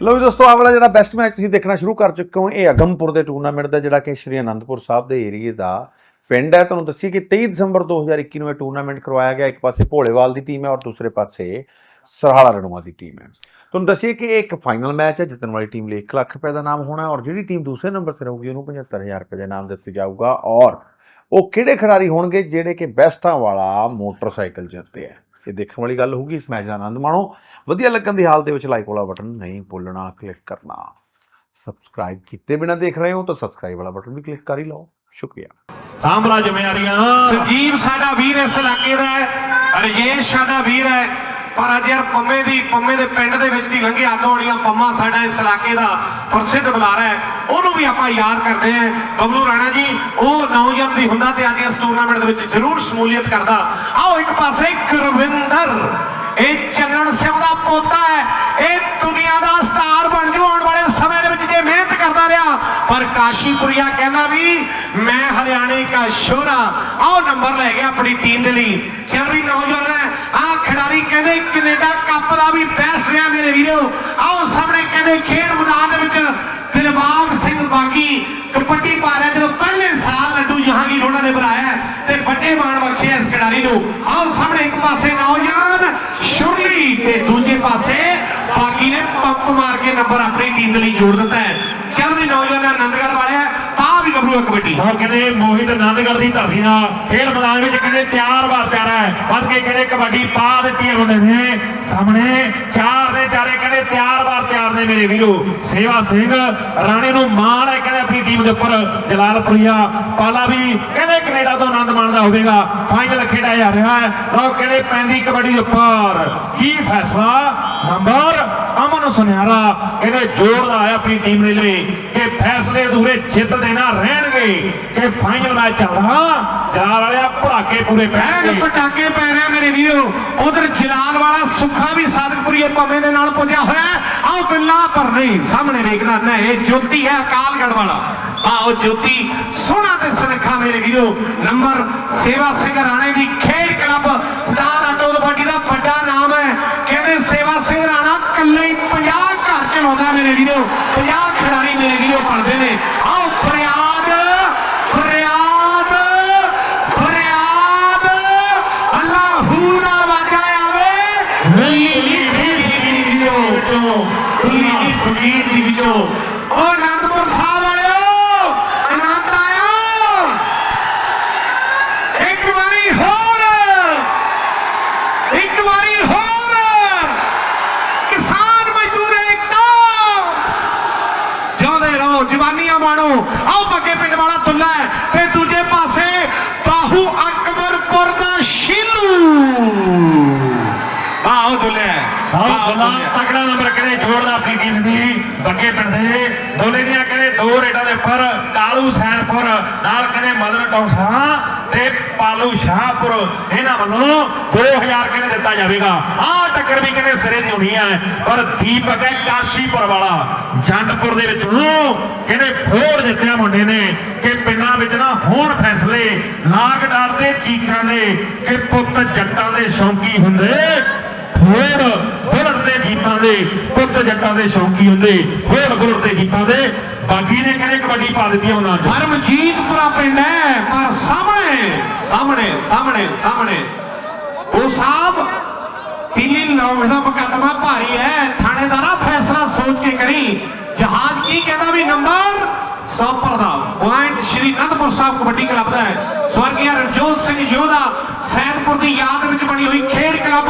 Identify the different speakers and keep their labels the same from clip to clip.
Speaker 1: ਦੋਸਤੋ, ਆਹ ਵਾਲਾ ਜਿਹੜਾ ਬੈਸਟ ਮੈਚ ਤੁਸੀਂ ਦੇਖਣਾ ਸ਼ੁਰੂ ਕਰ ਚੁੱਕੇ ਹੋ, ਇਹ ਅਗਮਪੁਰ ਦੇ ਟੂਰਨਾਮੈਂਟ ਦਾ, ਜਿਹੜਾ ਕਿ ਸ਼੍ਰੀ ਅਨੰਦਪੁਰ ਸਾਹਿਬ ਦੇ ਏਰੀਏ ਦਾ ਪਿੰਡ ਹੈ। ਤੁਹਾਨੂੰ ਦੱਸੀ ਕਿ 23 ਦਸੰਬਰ 2021 ਨੂੰ ਇਹ ਟੂਰਨਾਮੈਂਟ ਕਰਵਾਇਆ ਗਿਆ। ਇੱਕ ਪਾਸੇ ਭੋਲੇਵਾਲ ਦੀ ਟੀਮ ਹੈ ਔਰ ਦੂਸਰੇ ਪਾਸੇ ਸਰਹਾਲਾ ਰਣੂਆ ਦੀ ਟੀਮ ਹੈ। ਤੁਹਾਨੂੰ ਦੱਸੀਏ ਕਿ ਇਹ ਇੱਕ ਫਾਈਨਲ ਮੈਚ ਹੈ। ਜਿੱਤਣ ਵਾਲੀ ਟੀਮ ਲਈ 1 ਲੱਖ ਰੁਪਏ ਦਾ ਨਾਮ ਹੋਣਾ ਔਰ ਜਿਹੜੀ ਟੀਮ ਦੂਸਰੇ ਨੰਬਰ ਤੇ ਰਹੂਗੀ, ਉਹਨੂੰ 75000 ਰੁਪਏ ਦਾ ਇਨਾਮ ਦਿੱਤਾ ਜਾਊਗਾ। ਔਰ ਉਹ ਕਿਹੜੇ ਖਿਡਾਰੀ ਹੋਣਗੇ, ਜਿਹੜੇ ਕਿ ਬੈਸਟਾਂ ਵਾਲਾ ਮੋਟਰਸਾਈਕਲ ਜਿੱਤੇ ਹੈ ਇਹ ਦੇਖਣ ਵਾਲੀ ਗੱਲ ਹੋਊਗੀ ਇਸ ਮੈਚ ਦਾ ਆਨੰਦ ਮਾਣੋ। ਵਧੀਆ ਲੱਗਣ ਦੀ ਹਾਲਤ ਦੇ ਵਿੱਚ ਲਾਈਕ ਵਾਲਾ ਬਟਨ ਨਹੀਂ ਭੁੱਲਣਾ ਕਲਿੱਕ ਕਰਨਾ। ਸਬਸਕ੍ਰਾਈਬ ਕੀਤੇ ਬਿਨਾ ਦੇਖ ਰਹੇ ਹੋ ਤਾਂ ਸਬਸਕ੍ਰਾਈਬ ਵਾਲਾ ਬਟਨ ਵੀ ਕਲਿੱਕ ਕਰ ਹੀ ਲਓ। ਸ਼ੁਕਰੀਆ।
Speaker 2: ਸਾਂਭਲਾ ਜ਼ਿੰਮੇਵਾਰੀਆਂ
Speaker 3: ਸੰਜੀਵ ਸਾਡਾ ਵੀਰ ਇਸ ਇਲਾਕੇ ਦਾ ਹੈ, ਰਜੇਸ਼ ਸਾਡਾ ਵੀਰ ਹੈ, ਪਰ ਅੱਜ ਯਾਰ ਪੰਮੇ ਦੀ, ਪੰਮੇ ਦੇ ਪਿੰਡ ਦੇ ਵਿੱਚ ਦੀ ਲੰਘੇ ਆਲੋ ਵਾਲੀਆਂ ਪੰਮਾ ਸਾਡਾ ਇਸ ਇਲਾਕੇ ਦਾ ਪ੍ਰਸਿੱਧ ਬੁਲਾਰਾ ਹੈ। ਉਹਨੂੰ ਵੀ ਆਪਾਂ ਯਾਦ ਕਰਦੇ ਹਾਂ। ਬਬਲੂ ਰਾਣਾ ਜੀ, ਉਹ ਨੌਜਵਾਨ ਵੀ ਹੁੰਦਾ ਤੇ ਅੱਜ ਇਸ ਟੂਰਨਾਮੈਂਟ ਦੇ ਵਿੱਚ ਜ਼ਰੂਰ ਸ਼ਮੂਲੀਅਤ ਕਰਦਾ। ਆਓ ਇੱਕ ਪਾਸੇ ਗੁਰਵਿੰਦਰ। ਇਹ ਚੱਲਣ ਸਿੰਘ ਦਾ ਪੋਤਾ ਹੈ। ਇਹ ਦੁਨੀਆ ਦਾ ਸਟਾਰ ਬਣ ਜੂ ਆਉਣ ਵਾਲੇ ਸਮੇਂ ਦੇ ਵਿੱਚ ਜੇ ਮਿਹਨਤ ਕਰਦਾ ਰਿਹਾ। ਪਰ ਕਾਸ਼ੀਪੁਰੀਆ ਕਹਿੰਦਾ ਵੀ, ਮੈਂ ਹਰਿਆਣੇ ਦਾ ਸ਼ੋਰਾ। ਆਓ ਨੰਬਰ ਲੈ ਗਿਆ ਆਪਣੀ ਟੀਮ ਦੇ ਲਈ। ਚੱਲ ਵੀ ਨੌਜਵਾਨ ਹੈ। ਆਹ ਖਿਡਾਰੀ ਕਹਿੰਦੇ ਕੈਨੇਡਾ ਕੱਪ ਦਾ ਵੀ ਬੈਸਟ ਰਿਹਾ ਮੇਰੇ ਵੀਰੋ। ਆਓ ਸਾਹਮਣੇ ਕਹਿੰਦੇ ਖੇਡ ਮੈਦਾਨ ਦੇ ਵਿੱਚ ਦਿਲਬਾਗ ਸਿੰਘ ਬਾਗੀ ਕਬੱਡੀ ਪਾ ਜਦੋਂ ਪਹਿਲੇ ਸਾਲ ਲੱਡੂ ਜਹਾਂਗੀਰ ਉਹਨਾਂ ਨੇ ਬੁਲਾਇਆ ਤੇ ਵੱਡੇ ਮਾਣ ਬਖਸ਼ਿਆ ਇਸ ਖਿਡਾਰੀ ਨੂੰ ਆਓ ਸਾਹਮਣੇ ਇੱਕ ਪਾਸੇ ਨੌਜਵਾਨ ਸ਼ੁਰਲੀ ਤੇ ਦੂਜੇ ਪਾਸੇ ਬਾਗੀ ਨੇ ਪੰਪ ਮਾਰ ਕੇ ਨੰਬਰ ਆਪਣੀ ਟੀਮ ਦੇ ਲਈ ਜੋੜ ਦਿੱਤਾ ਹੈ ਚੱਲ ਵੀ ਨੌਜਵਾਨ ਆਨੰਦਗੜ੍ਹ ਵਾਲਿਆ ਆ ਵੀ ਗੱਭਰੂ ਹੈ ਕਬੱਡੀ
Speaker 2: ਉਹ ਕਹਿੰਦੇ ਮੋਹਿਤ ਆਨੰਦਗੜ੍ਹ ਦੀ ਧਰਤੀ ਦਾ ਖੇਡ ਮੈਦਾਨ ਵਿੱਚ ਕਹਿੰਦੇ ਤਿਆਰ ਵਾਰ ਤਿਆਰ ਹੈ ਵੱਧ ਕੇ ਕਹਿੰਦੇ ਕਬੱਡੀ ਪਾ ਦਿੱਤੀ ਹੈ ਮੁੰਡੇ ਨੇ ਸਾਹਮਣੇ ਚਾਰ ਦੇ ਚਾਰੇ ਕਹਿੰਦੇ ਤਿਆਰ ਵਾਰ ਤਿਆਰ ਨੇ ਮੇਰੇ ਵੀਰੋ ਸੇਵਾ ਸਿੰਘ ਰਾਣੇ ਨੂੰ ਮਾਣ ਹੈ ਕਹਿੰਦੇ ਆਪਣੀ ਟੀਮ ਦੇ ਉੱਪਰ ਜਲਾਲਪੁਰੀਆ ਪਾਲਾ ਵੀ ਕਹਿੰਦੇ ਕੈਨੇਡਾ ਤੋਂ ਆਨੰਦ ਮਾਣਦਾ ਹੋਵੇਗਾ। ਫਾਈਨਲ ਖੇਡਿਆ ਜਾ ਰਿਹਾ ਹੈ। ਲਓ ਕਹਿੰਦੇ ਪੈਂਦੀ ਕਬੱਡੀ ਦੇ ਉੱਪਰ ਕੀ ਫੈਸਲਾ? ਨੰਬਰ ਅਮਨ ਸੁਨਿਆਰਾ ਕਹਿੰਦੇ ਜੋਰ ਦਾ ਹੈ ਆਪਣੀ ਟੀਮ ਦੇ ਲਈ ਕਿ ਫੈਸਲੇ ਅਧੂਰੇ ਜਿੱਤ ਦੇਣਾ ਰਹਿਣਗੇ। ਕਿ ਫਾਈਨਲ ਮੈਚ ਚੱਲਦਾ ਜਲਾਲ ਵਾਲਿਆ ਭੜਾਕੇ ਪੂਰੇ ਪੈਣਗੇ
Speaker 3: ਪਟਾਕੇ ਪੈ ਰਹੇ ਮੇਰੇ ਵੀਰੋ। ਉਧਰ ਜਲਾਲ ਵਾਲਾ ਸੁੱਖਾ ਵੀ ਸਾਦਕਪੁਰੀਏ ਪੰਮੇ ਦੇ ਨਾਲ ਪੁੱਜਿਆ ਹੋਇਆ। ਆਓ ਬਿੱਲਾ ਪਰ ਨਹੀਂ ਸਾਹਮਣੇ ਵੇਖਦਾ ਨਾ ਇਹ ਜੋਤੀ ਹੈ ਅਕਾਲਗੜ ਵਾਲਾ। ਆਓ ਜੋਤੀ, ਸੋਹਣਾ ਤੇ ਸੁਨੱਖਾ ਮੇਰੇ ਵੀਰੋ, ਨੰਬਰ ਸੇਵਾ ਸਿੰਘ ਰਾਣੇ ਦੀ ਖੇਡ ਕਲੱਬ, ਸਟਾਰ ਆਟੋ ਕਬੱਡੀ ਦਾ ਵੱਡਾ ਨਾਮ ਹੈ। ਕਹਿੰਦੇ ਸੇਵਾ ਸਿੰਘ ਰਾਣਾ ਇਕੱਲੇ ਹੀ 50 ਘਰ ਚਲਾਉਂਦਾ ਮੇਰੇ ਵੀਰੋ 50 ਖਿਡਾਰੀ ਮੇਰੇ ਵੀਰੋ ਬਣਦੇ ਨੇ। ਆਓ ਫਰਿਆਦ ਫਰਿਆਦ ਫਰਿਆਦ ਅੱਲਾਹੂ ਦਾ ਵਾਜਾ ਆਵੇ ਨੀਲੀ ਵੀਡੀਓ ਨੀਲੀ ਫਕੀਰ ਦੀ ਵੀਡੀਓ ਉਹ ਅਨੰਦਪੁਰ ਸਾਹਿਬ ਵਾਲਿਓ ਆਨੰਦ ਆਇਆ ਇੱਕ ਵਾਰੀ ਹੋਰ ਇੱਕ ਵਾਰੀ ਹੋਰ ਕਿਸਾਨ ਮਜ਼ਦੂਰ ਏਕਤਾ ਜਿਉਂਦੇ ਰਹੋ ਜਵਾਨੀਆਂ ਮਾਣੋ ਆਓ ਬੱਗੇ ਪਿੰਡ ਵਾਲਾ ਦੁੱਲਾ ਹੈ ਤੇ ਦੂਜੇ ਪਾਸੇ ਬਾਹੂ ਅਕਬਰਪੁਰ ਦਾ ਸ਼ੀਲੂ ਆਓ ਦੁੱਲੇ
Speaker 2: ਆਹ ਗੱਲਾਂ ਤਕੜਾ ਨੰਬਰ ਕਹਿੰਦੇ ਜੋੜਦਾ ਦੀ, ਬੱਗੇ ਪਿੰਡ ਦੇ। ਦੋਲੇ ਦੀਆਂ ਕਹਿੰਦੇ ਦੋ ਰੇਡਾਂ ਦੇ ਉੱਪਰ, ਕਾਲੂ ਸੈਨਪੁਰ, ਨਾਲ ਕਹਿੰਦੇ ਮਦਨ ਟੌਂਸਾ ਤੇ ਪਾਲੂ ਸ਼ਾਹਪੁਰ। ਇਹਨਾਂ ਵੱਲੋਂ 2000 ਕਹਿੰਦੇ ਦਿੱਤਾ ਜਾਵੇਗਾ। ਆਹ ਟੱਕਰ ਵੀ ਕਹਿੰਦੇ ਸਿਰੇ ਦੀ ਹੋਣੀ ਹੈ। ਪਰ ਦੀਪਕ ਹੈ ਕਾਸ਼ੀਪੁਰ ਵਾਲਾ। ਜੰਡਪੁਰ ਦੇ ਵਿੱਚੋਂ ਕਹਿੰਦੇ ਫੋੜ ਜਿੱਤਿਆ ਮੁੰਡੇ ਨੇ ਕਿ ਪਿੰਡਾਂ ਵਿੱਚ ਨਾ ਹੋਣ ਫੈਸਲੇ। ਲਾਗ ਡਰਦੇ ਚੀਕਾਂ ਦੇ ਕਿ ਪੁੱਤ ਜੱਟਾਂ ਦੇ ਸ਼ੌਂਕੀ ਹੁੰਦੇ। ਫੋੜ ਬੁਲਟ ਦੇ ਜੀਪਾਂ ਦੇ ਪੁੱਤ ਜੱਟਾਂ ਦੇ ਸ਼ੌਂਕੀ ਹੁੰਦੇ ਫੋੜ ਬੁਲਟ ਦੇ ਜੀਪਾਂ ਦੇ, ਬਾਗੀ ਨੇ ਕਹਿੰਦੇ ਕਬੱਡੀ ਪਾ ਦਿੱਤੀ ਉਹਨਾਂ ਚ?
Speaker 3: ਪਰਮਜੀਤਪੁਰਾ ਪਿੰਡ ਹੈ, ਪਰ ਸਾਹਮਣੇ ਸਾਹਮਣੇ ਸਾਹਮਣੇ ਸਾਹਮਣੇ। ਉਹ ਸਾਹਿਬ ਪੀਲੀ ਲੌਂਗ ਦਾ ਮੁਕੱਦਮਾ ਭਾਰੀ ਹੈ, ਥਾਣੇਦਾਰਾ ਫੈਸਲਾ ਸੋਚ ਕੇ ਕਰੀ। ਜਹਾਜ਼ ਕੀ ਕਹਿੰਦਾ ਵੀ ਨੰਬਰ? ਸਟਾਪਰ ਦਾ। ਪੁਆਇੰਟ ਸ਼੍ਰੀ ਅਨੰਦਪੁਰ ਸਾਹਿਬ ਕਬੱਡੀ ਕਲੱਬ ਦਾ ਹੈ। ਸਵਰਗੀ ਰਣਜੋਤ ਸਿੰਘ ਯੋਧਾ ਸੈਦਪੁਰ ਦੀ ਯਾਦ ਵਿੱਚ ਬਣੀ ਹੋਈ ਖੇਡ ਕਲੱਬ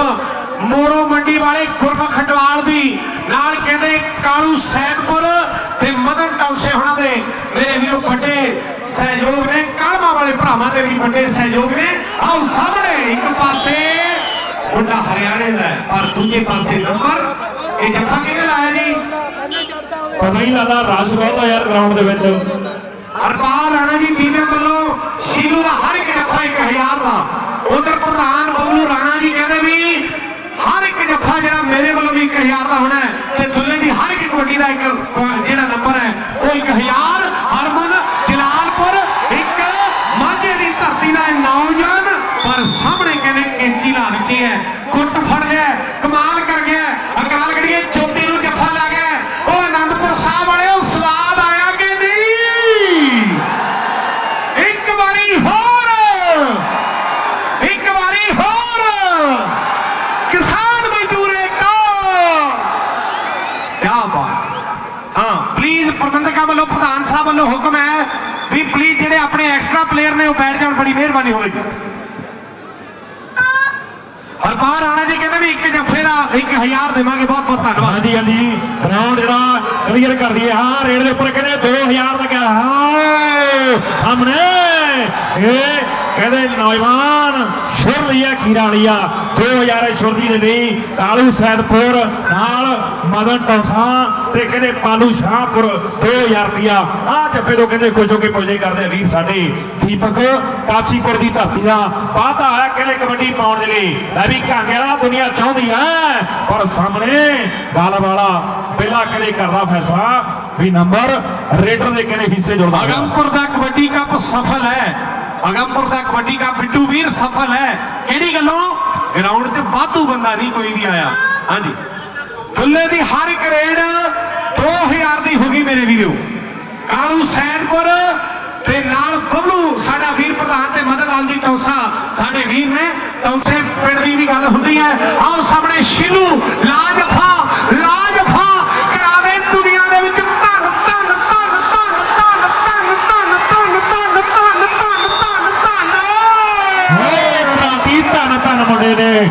Speaker 3: ਮੋੜੋ ਮੰਡੀ ਵਾਲੇ ਗੁਰਮੁਖ ਖਟਵਾਲ ਦੀ। ਨਾਲ ਕਹਿੰਦੇ ਕਾਲੂ ਸੈਦਪੁਰ ਤੇ ਮਦਨ ਟੌਂਸੇ ਹੋਣਾ ਦੇ। ਮੇਰੇ ਵੀਰੋ ਵੱਡੇ ਸਹਿਯੋਗ ਨੇ ਕਾਲਮਾ ਵਾਲੇ ਭਰਾਵਾਂ ਦੇ ਵੀ ਵੱਡੇ ਸਹਿਯੋਗ ਨੇ। ਆਓ ਸਾਹਮਣੇ ਇੱਕ ਪਾਸੇ ਮੁੰਡਾ ਹਰਿਆਣੇ ਦਾ ਪਰ ਦੂਜੇ ਪਾਸੇ ਨੰਬਰ। ਇਹ ਜੱਫਾ ਕਿਹਨੇ ਲਾਇਆ ਜੀ?
Speaker 2: ਪਤਾ ਹੀ ਲੱਗਦਾ ਰਸ਼ ਬਹੁਤ ਆ ਯਾਰ ਗਰਾਊਂਡ ਦੇ ਵਿੱਚ।
Speaker 3: ਹਰਪਾਲ ਰਾਣਾ ਜੀ ਟੀਮ ਵੱਲੋਂ ਸ਼ੀਲੂ ਦਾ ਹਰ ਇੱਕ ਜੱਫਾ 1000 ਦਾ। ਉਧਰ ਪ੍ਰਧਾਨ ਬਬਲੂ ਰਾਣਾ ਜੀ ਕਹਿੰਦੇ ਵੀ ਹਰ ਇੱਕ ਜੱਫਾ ਜਿਹੜਾ ਮੇਰੇ ਵੱਲੋਂ ਵੀ 1000 ਦਾ ਹੋਣਾ ਹੈ ਤੇ ਦੁੱਲੇ ਦੀ ਹਰ ਇੱਕ ਕਬੱਡੀ ਦਾ ਇੱਕ ਜਿਹੜਾ ਨੰਬਰ ਹੈ, ਉਹ 1000 ਹਰਮਨ ਜਲਾਲਪੁਰ ਇੱਕ ਮਾਝੇ ਦੀ ਧਰਤੀ ਦਾ ਇਹ ਨੌਜਵਾਨ ਪਰ ਸਾਹਮਣੇ ਕਹਿੰਦੇ ਕੈਂਚੀ ਲਾ ਦਿੱਤੀ ਹੈ ਕੁੱਟ ਫੜ ਲਿਆ ਕਮਾਲ ਕਰ ਗਿਆ ਅਕਾਲ ਗੜੀਏ ਚੋਟੀ ਨੂੰ ਜੱਫਾ ਲਾ ਗਿਆ ਉਹ ਹਾਂ ਪਲੀਜ਼ ਪ੍ਰਬੰਧਕਾਂ ਵੱਲੋਂ ਪ੍ਰਧਾਨ ਸਾਹਿਬ ਵੱਲੋਂ ਹੁਕਮ ਹੈ ਵੀ ਪਲੀਜ਼ ਜਿਹੜੇ ਆਪਣੇ ਐਕਸਟਰਾ ਪਲੇਅਰ ਨੇ ਉਹ ਬੈਠ ਜਾਣ, ਬੜੀ ਮਿਹਰਬਾਨੀ ਹੋਵੇਗੀ ਹਰਪਾਲ ਰਾਣਾ ਜੀ ਕਹਿੰਦੇ ਵੀ ਇੱਕ ਜੱਫੇ ਦਾ 1000 ਦੇਵਾਂਗੇ, ਬਹੁਤ ਬਹੁਤ ਧੰਨਵਾਦ।
Speaker 2: ਹਾਂਜੀ ਹਾਂਜੀ। ਗਰਾਊਂਡ ਜਿਹੜਾ ਕਲੀਅਰ ਕਰ ਦਈਏ, ਹਾਂ, ਰੇਡ ਦੇ ਉੱਪਰ ਕਹਿੰਦੇ 2000 ਲੱਗਿਆ ਹਾਂ ਸਾਹਮਣੇ, ਇਹ ਕਹਿੰਦੇ ਨੌਜਵਾਨ ਸ਼ੁਰ ਲਿਆ 2000 ਸ਼ੁਰਦੀ ਦੇ ਲਈ ਕਾਲੂ ਸੈਦਪੁਰ ਨਾਲ ਮਦਨ ਟੌਸਾ ਤੇ ਕਹਿੰਦੇ ਪਾਲੂ ਸ਼ਾਹਪੁਰ 2000 ਰੁਪਿਆ ਆ ਜੱਫੇ ਤੋਂ ਕਹਿੰਦੇ ਖੁਸ਼ ਹੋ ਕੇ ਪੁੱਜਦੇ ਕਰਦੇ ਵੀਰ ਸਾਡੇ ਦੀਪਕ, ਕਾਸੀਪੁਰ ਦੀ ਧਰਤੀ ਦਾ ਵਾਅਦਾ ਹੈ ਕਹਿੰਦੇ ਕਬੱਡੀ ਪਾਉਣ ਦੇ ਲਈ। ਲੈ ਵੀ ਕਾਂਗੇ ਵਾਲਾ ਦੁਨੀਆ ਚਾਹੁੰਦੀ ਹੈ ਪਰ ਸਾਹਮਣੇ ਗੱਲ ਵਾਲਾ ਪਹਿਲਾਂ ਕਹਿੰਦੇ ਕਰਦਾ ਫੈਸਲਾ ਵੀ ਨੰਬਰ ਰੇਡਰ ਦੇ ਕਹਿੰਦੇ ਹਿੱਸੇ ਜੁੜਦਾ ਹੋਇਆ।
Speaker 3: ਦਾ ਕਬੱਡੀ ਕੱਪ ਸਫਲ ਹੈ। ਅਗੰਪੁਰ ਦਾ ਕਬੱਡੀ ਕੱਪ ਬਿੱਟੂ ਵੀਰ ਸਫਲ ਹੈ। ਕਿਹੜੀ ਗੱਲੋਂ? ਗਰਾਊਂਡ 'ਚ ਵਾਧੂ ਬੰਦਾ ਨਹੀਂ, ਕੋਈ ਵੀ ਆਇਆ। ਹਾਂਜੀ। ਦੁੱਲੇ ਦੀ ਹਰ ਇੱਕ 2000 ਦੀ ਹੋ ਗਈ ਮੇਰੇ ਵੀਰੋ। ਕਾਲੂ ਸੈਨਪੁਰ ਤੇ ਨਾਲ ਬੱਬਲੂ, ਸਾਡਾ ਵੀਰ ਪ੍ਰਧਾਨ ਤੇ ਮਦਨ ਲਾਲ ਜੀ ਟੌਸਾ, ਸਾਡੇ ਵੀਰ ਨੇ। ਟੌਸੇ ਪਿੰਡ ਦੀ ਵੀ ਗੱਲ ਹੁੰਦੀ ਹੈ। ਆਓ ਸਾਹਮਣੇ ਸ਼ਿਲੂ ਲਾਜਫਾ ਧੰਨ ਧੰਨ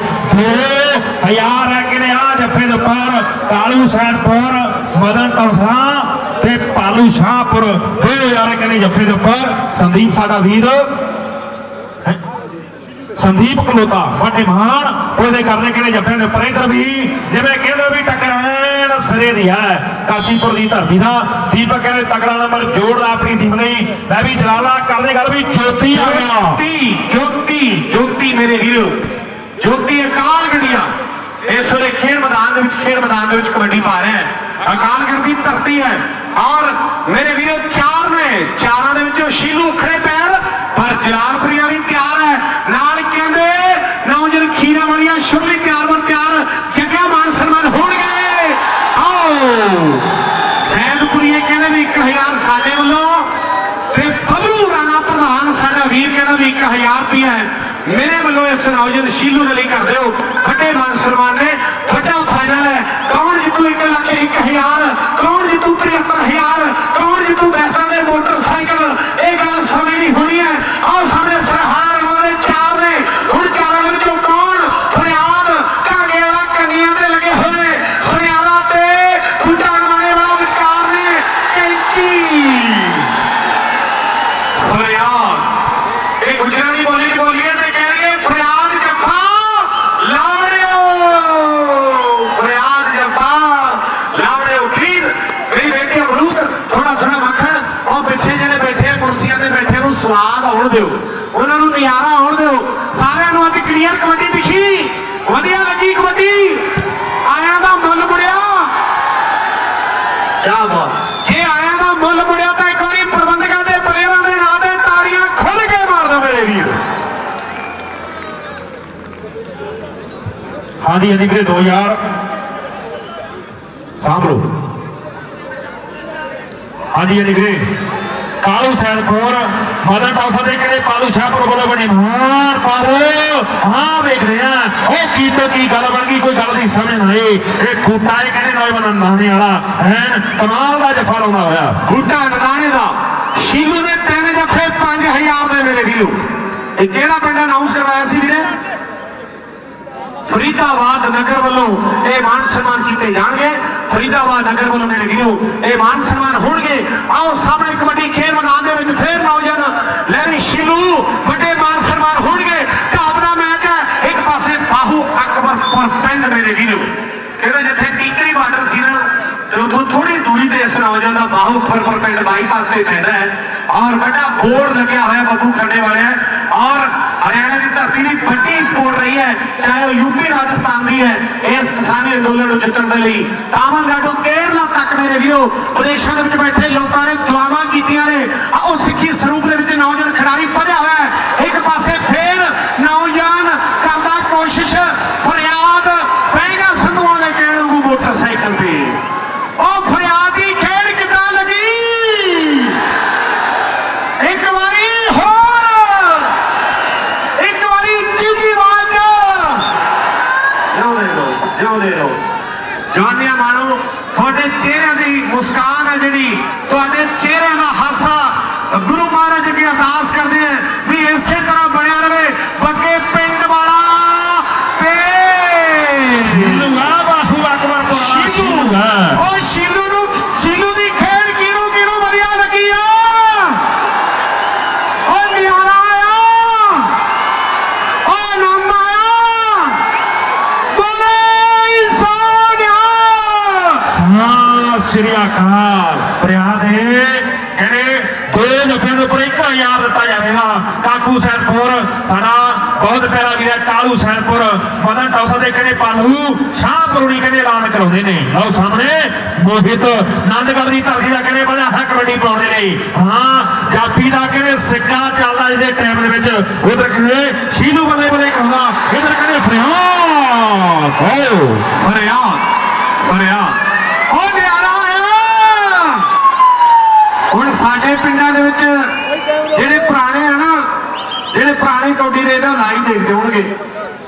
Speaker 2: 2000 ਹੈ ਆ ਜੱਫੇ ਦੇ ਉੱਪਰ, ਕਾਲੂ ਸੈਨਪੁਰ, ਮਦਨ ਟੌਸਾ ਤੇ ਪਾਲੂ ਸ਼ਾਹਪੁਰ। 2000 ਕਹਿੰਦੇ ਜੱਫੇ ਦੇ ਉੱਪਰ? ਸੰਦੀਪ ਸਾਡਾ ਵੀਰ। ਸੰਦੀਪ ਕਲੋਤਾ ਵੱਡੇ ਮਹਾਨ। ਉਹਦੇ ਕਰਦੇ ਕਿਹੜੇ ਜੱਫੇ ਦੇ ਉੱਪਰ? ਇਧਰ ਵੀ, ਜਿਵੇਂ ਕਹਿੰਦੇ ਵੀ ਟਕਰਾਣ ਸਿਰੇ ਦੀ ਹੈ, ਕਾਸ਼ੀਪੁਰ ਦੀ ਧਰਤੀ ਦਾ। ਦੀਪਕ ਕਹਿੰਦੇ ਤਕੜਾ ਨੰਬਰ, ਜੋੜਦਾ ਆਪਣੀ ਟੀਮ ਲਈ ਮੈਂ ਵੀ ਜਲਾਲਾ ਕਰਦੇ ਗੱਲ ਵੀ ਜੋਤੀ ਆ ਗਿਆ।
Speaker 3: ਜੋਤੀ ਜੋਤੀ ਮੇਰੇ ਵੀਰੋ। ਜੋਤੀ ਅਕਾਲ ਗੰਡੀਆਂ ਇਸ ਵੇਲੇ ਖੇਡ ਮੈਦਾਨ ਦੇ ਵਿੱਚ, ਖੇਡ ਮੈਦਾਨ ਦੇ ਵਿੱਚ ਕਬੱਡੀ ਪਾ ਰਿਹਾ ਹੈ। ਅਕਾਲਗੜ੍ਹ ਦੀ ਧਰਤੀ ਹੈ। ਔਰ ਮੇਰੇ ਵੀਰੋ, ਚਾਰ ਨੇ, ਚਾਰਾਂ ਦੇ ਵਿੱਚੋਂ ਸ਼ੀਲੂ ਖੜੇ ਪੈਰ, ਪਰ ਜਲਾਲਪੁਰੀਆ ਵੀ ਤਿਆਰ ਹੈ। ਨਾਲ ਕਹਿੰਦੇ, ਨੌਜਵਾਨ ਖੀਰਾ ਵਾਲੀਆਂ ਸ਼ੁਰਲੀ ਤਿਆਰ ਬਰ ਤਿਆਰ, ਜੱਗਾ ਮਾਨ ਸਨਮਾਨ ਹੋਣਗੇ। ਆਓ। ਸੈਦਪੁਰੀਏ ਕਹਿੰਦੇ ਵੀ 1000 ਸਾਡੇ ਵੱਲੋਂ, ਤੇ ਬਬਲੂ ਰਾਣਾ ਪ੍ਰਧਾਨ, ਸਾਡਾ ਵੀਰ ਕਹਿੰਦਾ ਵੀ 1000 ਰੁਪਇਆ ਹੈ। ਮੇਰੇ ਵੱਲੋਂ ਇਸ ਨੌਜਵਾਨ ਸ਼ੀਲੂ ਦੇ ਲਈ ਕਰ ਦਿਓ ਵੱਡੇ ਮਾਨ ਸਨਮਾਨ ਨੇ। ਵੱਡਾ ਫਾਈਨਲ ਹੈ। ਕੌਣ ਜਿੱਤੂ 1 ਲੱਖ 1000 ਕੌਣ ਜਿੱਤੂ 73000 ਕੌਣ ਜਿੱਤੂ ਬੈਸਾਂ ਦੇ ਮੋਟਰਸਾਈਕਲ ਇਹ ਗੱਲ ਸਮੇਂ ਦੀ ਹੋਣੀ ਹੈ ਆਓ ਸਾਹਮਣੇ ਸਰਹਾਰ ਵਾਲੇ ਚਾਰ ਨੇ ਹੁਣ ਚਾਰਾਂ ਦੇ ਵਿੱਚੋਂ ਕੌਣ ਫਰਿਆਦ ਕਾਂਗੇ ਵਾਲਾ ਕੰਨੀਆਂ ਦੇ ਲੱਗੇ ਹੋਏ ਸੁਨਿਆਰਾ ਤੇ ਬੁੱਢਾ ਮਾਣੇ ਵਾਲਾ ਵਿਚਕਾਰ ਨੇ ਕੈਂਚੀ ਫਰਿਆਦ ਇਹ ਗੁਜਰਾਤੀ ਬੋਲੀ ਚ ਬੋਲੀਏ ਤੇ ਕਹਿਣਗੇ ਫਰਿਆਦ ਜੱਫਾ ਲਾਵੜਿਓ ਫਰਿਆਦ ਜੱਫਾ ਲਾਵੜਿਓ ਪਲੀਜ਼ ਮੇਰੀ ਬੇਟੀ ਅਮਰੂਦ ਥੋੜਾ ਥੋੜਾ ਮੱਖਣ ਉਹ ਪਿੱਛੇ ਜਿਹੜੇ ਬੈਠੇ ਆ ਕੁਰਸੀਆਂ ਤੇ ਬੈਠੇ ਨੂੰ ਸਵਾਦ ਆਉਣ ਦਿਓ। ਉਹਨਾਂ ਨੂੰ ਨਿਆਰਾ ਆਉਣ ਦਿਓ। ਸਾਰਿਆਂ ਨੂੰ ਅੱਜ ਕਲੀਅਰ ਕਬੱਡੀ ਦਿਖੀ। ਵਧੀਆ ਲੱਗੀ ਕਬੱਡੀ। ਆਇਆਂ ਦਾ ਮੁੱਲ ਮੁੜਿਆ। ਕਿਆ ਬਾਤ। ਜੇ ਆਇਆਂ ਦਾ ਮੁੱਲ ਮੁੜਿਆ ਤਾਂ ਇੱਕ ਵਾਰੀ ਪ੍ਰਬੰਧਕਾਂ ਦੇ ਪਲੇਅਰਾਂ ਦੇ ਨਾਂ ਤੇ ਤਾੜੀਆਂ ਖੁੱਲ ਕੇ ਮਾਰ ਦਿਓ ਮੇਰੇ ਵੀਰ।
Speaker 2: ਹਾਂਜੀ ਹਾਂਜੀ ਵੀਰੇ 2000 ਸਾਂਭਲੋ ਹਾਂਜੀ ਹਾਂਜੀ ਵੀਰੇ। ਕਾਲੂ ਸੈਨਪੁਰ ਮਦਰ ਟਾਸਾ ਦੇ ਕਿਹੜੇ ਪਾਲੂ ਸ਼ਾਹਪੁਰ ਵੱਲੋਂ ਬਣੇ ਮਾਰ ਪਰ ਹਾਂ ਵੇਖ ਰਹੇ ਉਹ ਕੀ ਤੋਂ ਕੀ ਗੱਲ ਬਣ ਗਈ, ਕੋਈ ਗੱਲ ਨਹੀਂ ਸਮਝ ਨਹੀਂ ਇਹ ਖੂਟਾ ਇਹ ਕਹਿੰਦੇ ਨੌਜਵਾਨ ਨਾਨੇ ਵਾਲਾ? ਐਨ ਕਮਾਲ ਦਾ ਜਫਾ ਲਾਉਣਾ ਹੋਇਆ।
Speaker 3: ਬੂਟਾ ਨਦਾਣੇ ਦਾ। ਸ਼ੀਲੂ ਨੇ ਤਿੰਨ ਜੱਫੇ 5000 ਦੇ ਮੇਰੇ ਵੀਰੋ। ਇਹ ਕਿਹੜਾ ਪਿੰਡ ਅਨਾਉਂਸ ਕਰਵਾਇਆ ਸੀ ਵੀਰੇ? ਫਰੀਦਾਬਾਦ ਨਗਰ ਵੱਲੋਂ ਇਹ ਮਾਨ ਸਨਮਾਨ ਕੀਤੇ ਜਾਣਗੇ। ਫਰੀਦਾਬਾਦ ਨਗਰ ਵੱਲੋਂ ਮੇਰੇ ਵੀਰੋ, ਇਹ ਮਾਨ ਸਨਮਾਨ ਹੋਣਗੇ। ਆਓ ਸਾਹਮਣੇ ਕਬੱਡੀ ਖੇਡ ਮੈਦਾਨ ਦੇ ਵਿੱਚ ਫੇਰ ਨੌਜਵਾਨ ਲੈਰੀ ਸ਼ਿਲੂ, ਵੱਡੇ ਮਾਨ ਸਨਮਾਨ ਹੋਣਗੇ। ਟਾਪ ਮੈਚ ਹੈ। ਇੱਕ ਪਾਸੇ ਬਾਹੂ ਅਕਬਰਪੁਰ ਪਿੰਡ ਮੇਰੇ ਵੀਰੋ। ਇਹਦਾ ਜਿੱਥੇ ਟੀਕਰੀ ਬਾਰਡਰ ਸੀ ਨਾ, ਤੇ ਉਥੋਂ ਥੋੜੀ ਦੂਰੀ ਤੇ ਇਸ ਨੌਜਵਾਨ ਦਾ ਬਾਹੂ ਅਕਬਰਪੁਰ ਪਿੰਡ ਬਾਈਪਾਸ ਤੇ ਪੈਂਦਾ ਹੈ। ਔਰ ਵੱਡਾ ਬੋਰਡ ਲੱਗਿਆ ਹੋਇਆ ਬੱਬੂ ਖੱਡੇ ਵਾਲਿਆ ਔਰ ਹਰਿਆਣਾ ਦੀ ਧਰਤੀ ਦੀ ਵੱਡੀ ਸਪੋਰਟ ਰਹੀ ਹੈ, ਚਾਹੇ ਉਹ ਯੂਪੀ ਰਾਜਸਥਾਨ ਦੀ ਹੈ, ਇਸ ਕਿਸਾਨੀ ਅੰਦੋਲਨ ਨੂੰ ਜਿੱਤਣ ਦੇ ਲਈ। ਤਾਮਿਲਨਾਡੂ ਕੇਰਲਾ ਤੱਕ ਮੇਰੇ ਵੀਰੋ ਵਿਦੇਸ਼ਾਂ ਦੇ ਵਿੱਚ ਬੈਠੇ ਲੋਕਾਂ ਨੇ ਦੁਆਵਾਂ ਕੀਤੀਆਂ ਨੇ। ਉਹ ਸਿੱਖੀ ਸਰੂਪ ਦੇ ਵਿੱਚ ਨੌਜਵਾਨ ਖਿਡਾਰੀ ਭਜਿਆ ਹੋਇਆ ਹੈ ਇੱਕ ਪਾਸੇ ਫੇਰ ਨੌਜਵਾਨ ਕਰਦਾ ਕੋਸ਼ਿਸ਼ ਫਰਿਆਦ ਪੈਗਾ ਸੰਧੂਆਂ ਦੇ ਕਹਿਣ ਨੂੰ ਮੋਟਰਸਾਈਕਲ ਤੇ ਉਹ ਫਰਿਆਦ ਦੀ ਖੇਡ ਕਿੱਦਾਂ ਲੱਗੀ ਇੱਕ ਵਾਰੀ ਹੋਰ ਇੱਕ ਵਾਰੀ ਚੀਜੀ ਆਵਾਜ਼ ਜਿਉਂਦੇ ਰਹੋ ਜਿਉਂਦੇ ਰਹੋ ਜਾਨਿਆ ਮਾਣੋ ਤੁਹਾਡੇ ਚਿਹਰਿਆਂ ਦੀ ਮੁਸਕਾਨ
Speaker 2: ਲਾਲ ਫਰਿਆਦ ਹੈ ਕਹਿੰਦੇ ਦੋ ਜਫਿਆਂ ਦੇ ਉੱਪਰ 1000 ਦਿੱਤਾ ਜਾਵੇਗਾ ਕਾਕੂ ਸੈਨਪੁਰ ਸਾਡਾ ਬਹੁਤ ਪਿਆਰਾ ਵੀਰ ਹੈ, ਕਾਲੂ ਸੈਨਪੁਰ, ਮਦਨ ਟੌਸਾ ਦੇ ਕਹਿੰਦੇ ਪਾਲੂ ਸ਼ਾਹਪੁਰਣੀ ਕਹਿੰਦੇ ਐਲਾਨ ਕਰਾਉਂਦੇ ਨੇ। ਲਓ ਸਾਹਮਣੇ, ਮੋਹਿਤ ਨੰਦਗੜ੍ਹ ਦੀ ਧਰਤੀ ਦਾ ਕਹਿੰਦੇ ਬੜਾ ਹੱਕ ਕਬੱਡੀ ਪਾਉਂਦੇ ਨੇ। ਹਾਂ ਜਾਫੀ ਦਾ ਕਹਿੰਦੇ ਸਿੱਕਾ ਚੱਲਦਾ ਜਿਹਦੇ ਟਾਈਮ ਦੇ ਵਿੱਚ। ਉਧਰ ਕਹਿੰਦੇ ਸ਼ੀਲੂ ਬੱਲੇ ਬੱਲੇ ਕਹਿੰਦਾ, ਇਧਰ ਕਹਿੰਦੇ ਫਰਿਆਦ। ਹੋ
Speaker 3: ਫਰਿਆਦ ਫਰਿਆਦ। ਉਹ ਨਿਆਰਾ ਆਇਆ। ਹੁਣ ਸਾਡੇ ਪਿੰਡਾਂ ਦੇ ਵਿੱਚ ਜਿਹੜੇ ਪੁਰਾਣੇ ਆ ਨਾ ਜਿਹੜੇ ਪੁਰਾਣੇ ਕੌਡੀ ਦੇ ਇਹਦਾ ਲਾਈਨ ਦੇਖਦੇ ਹੋਣਗੇ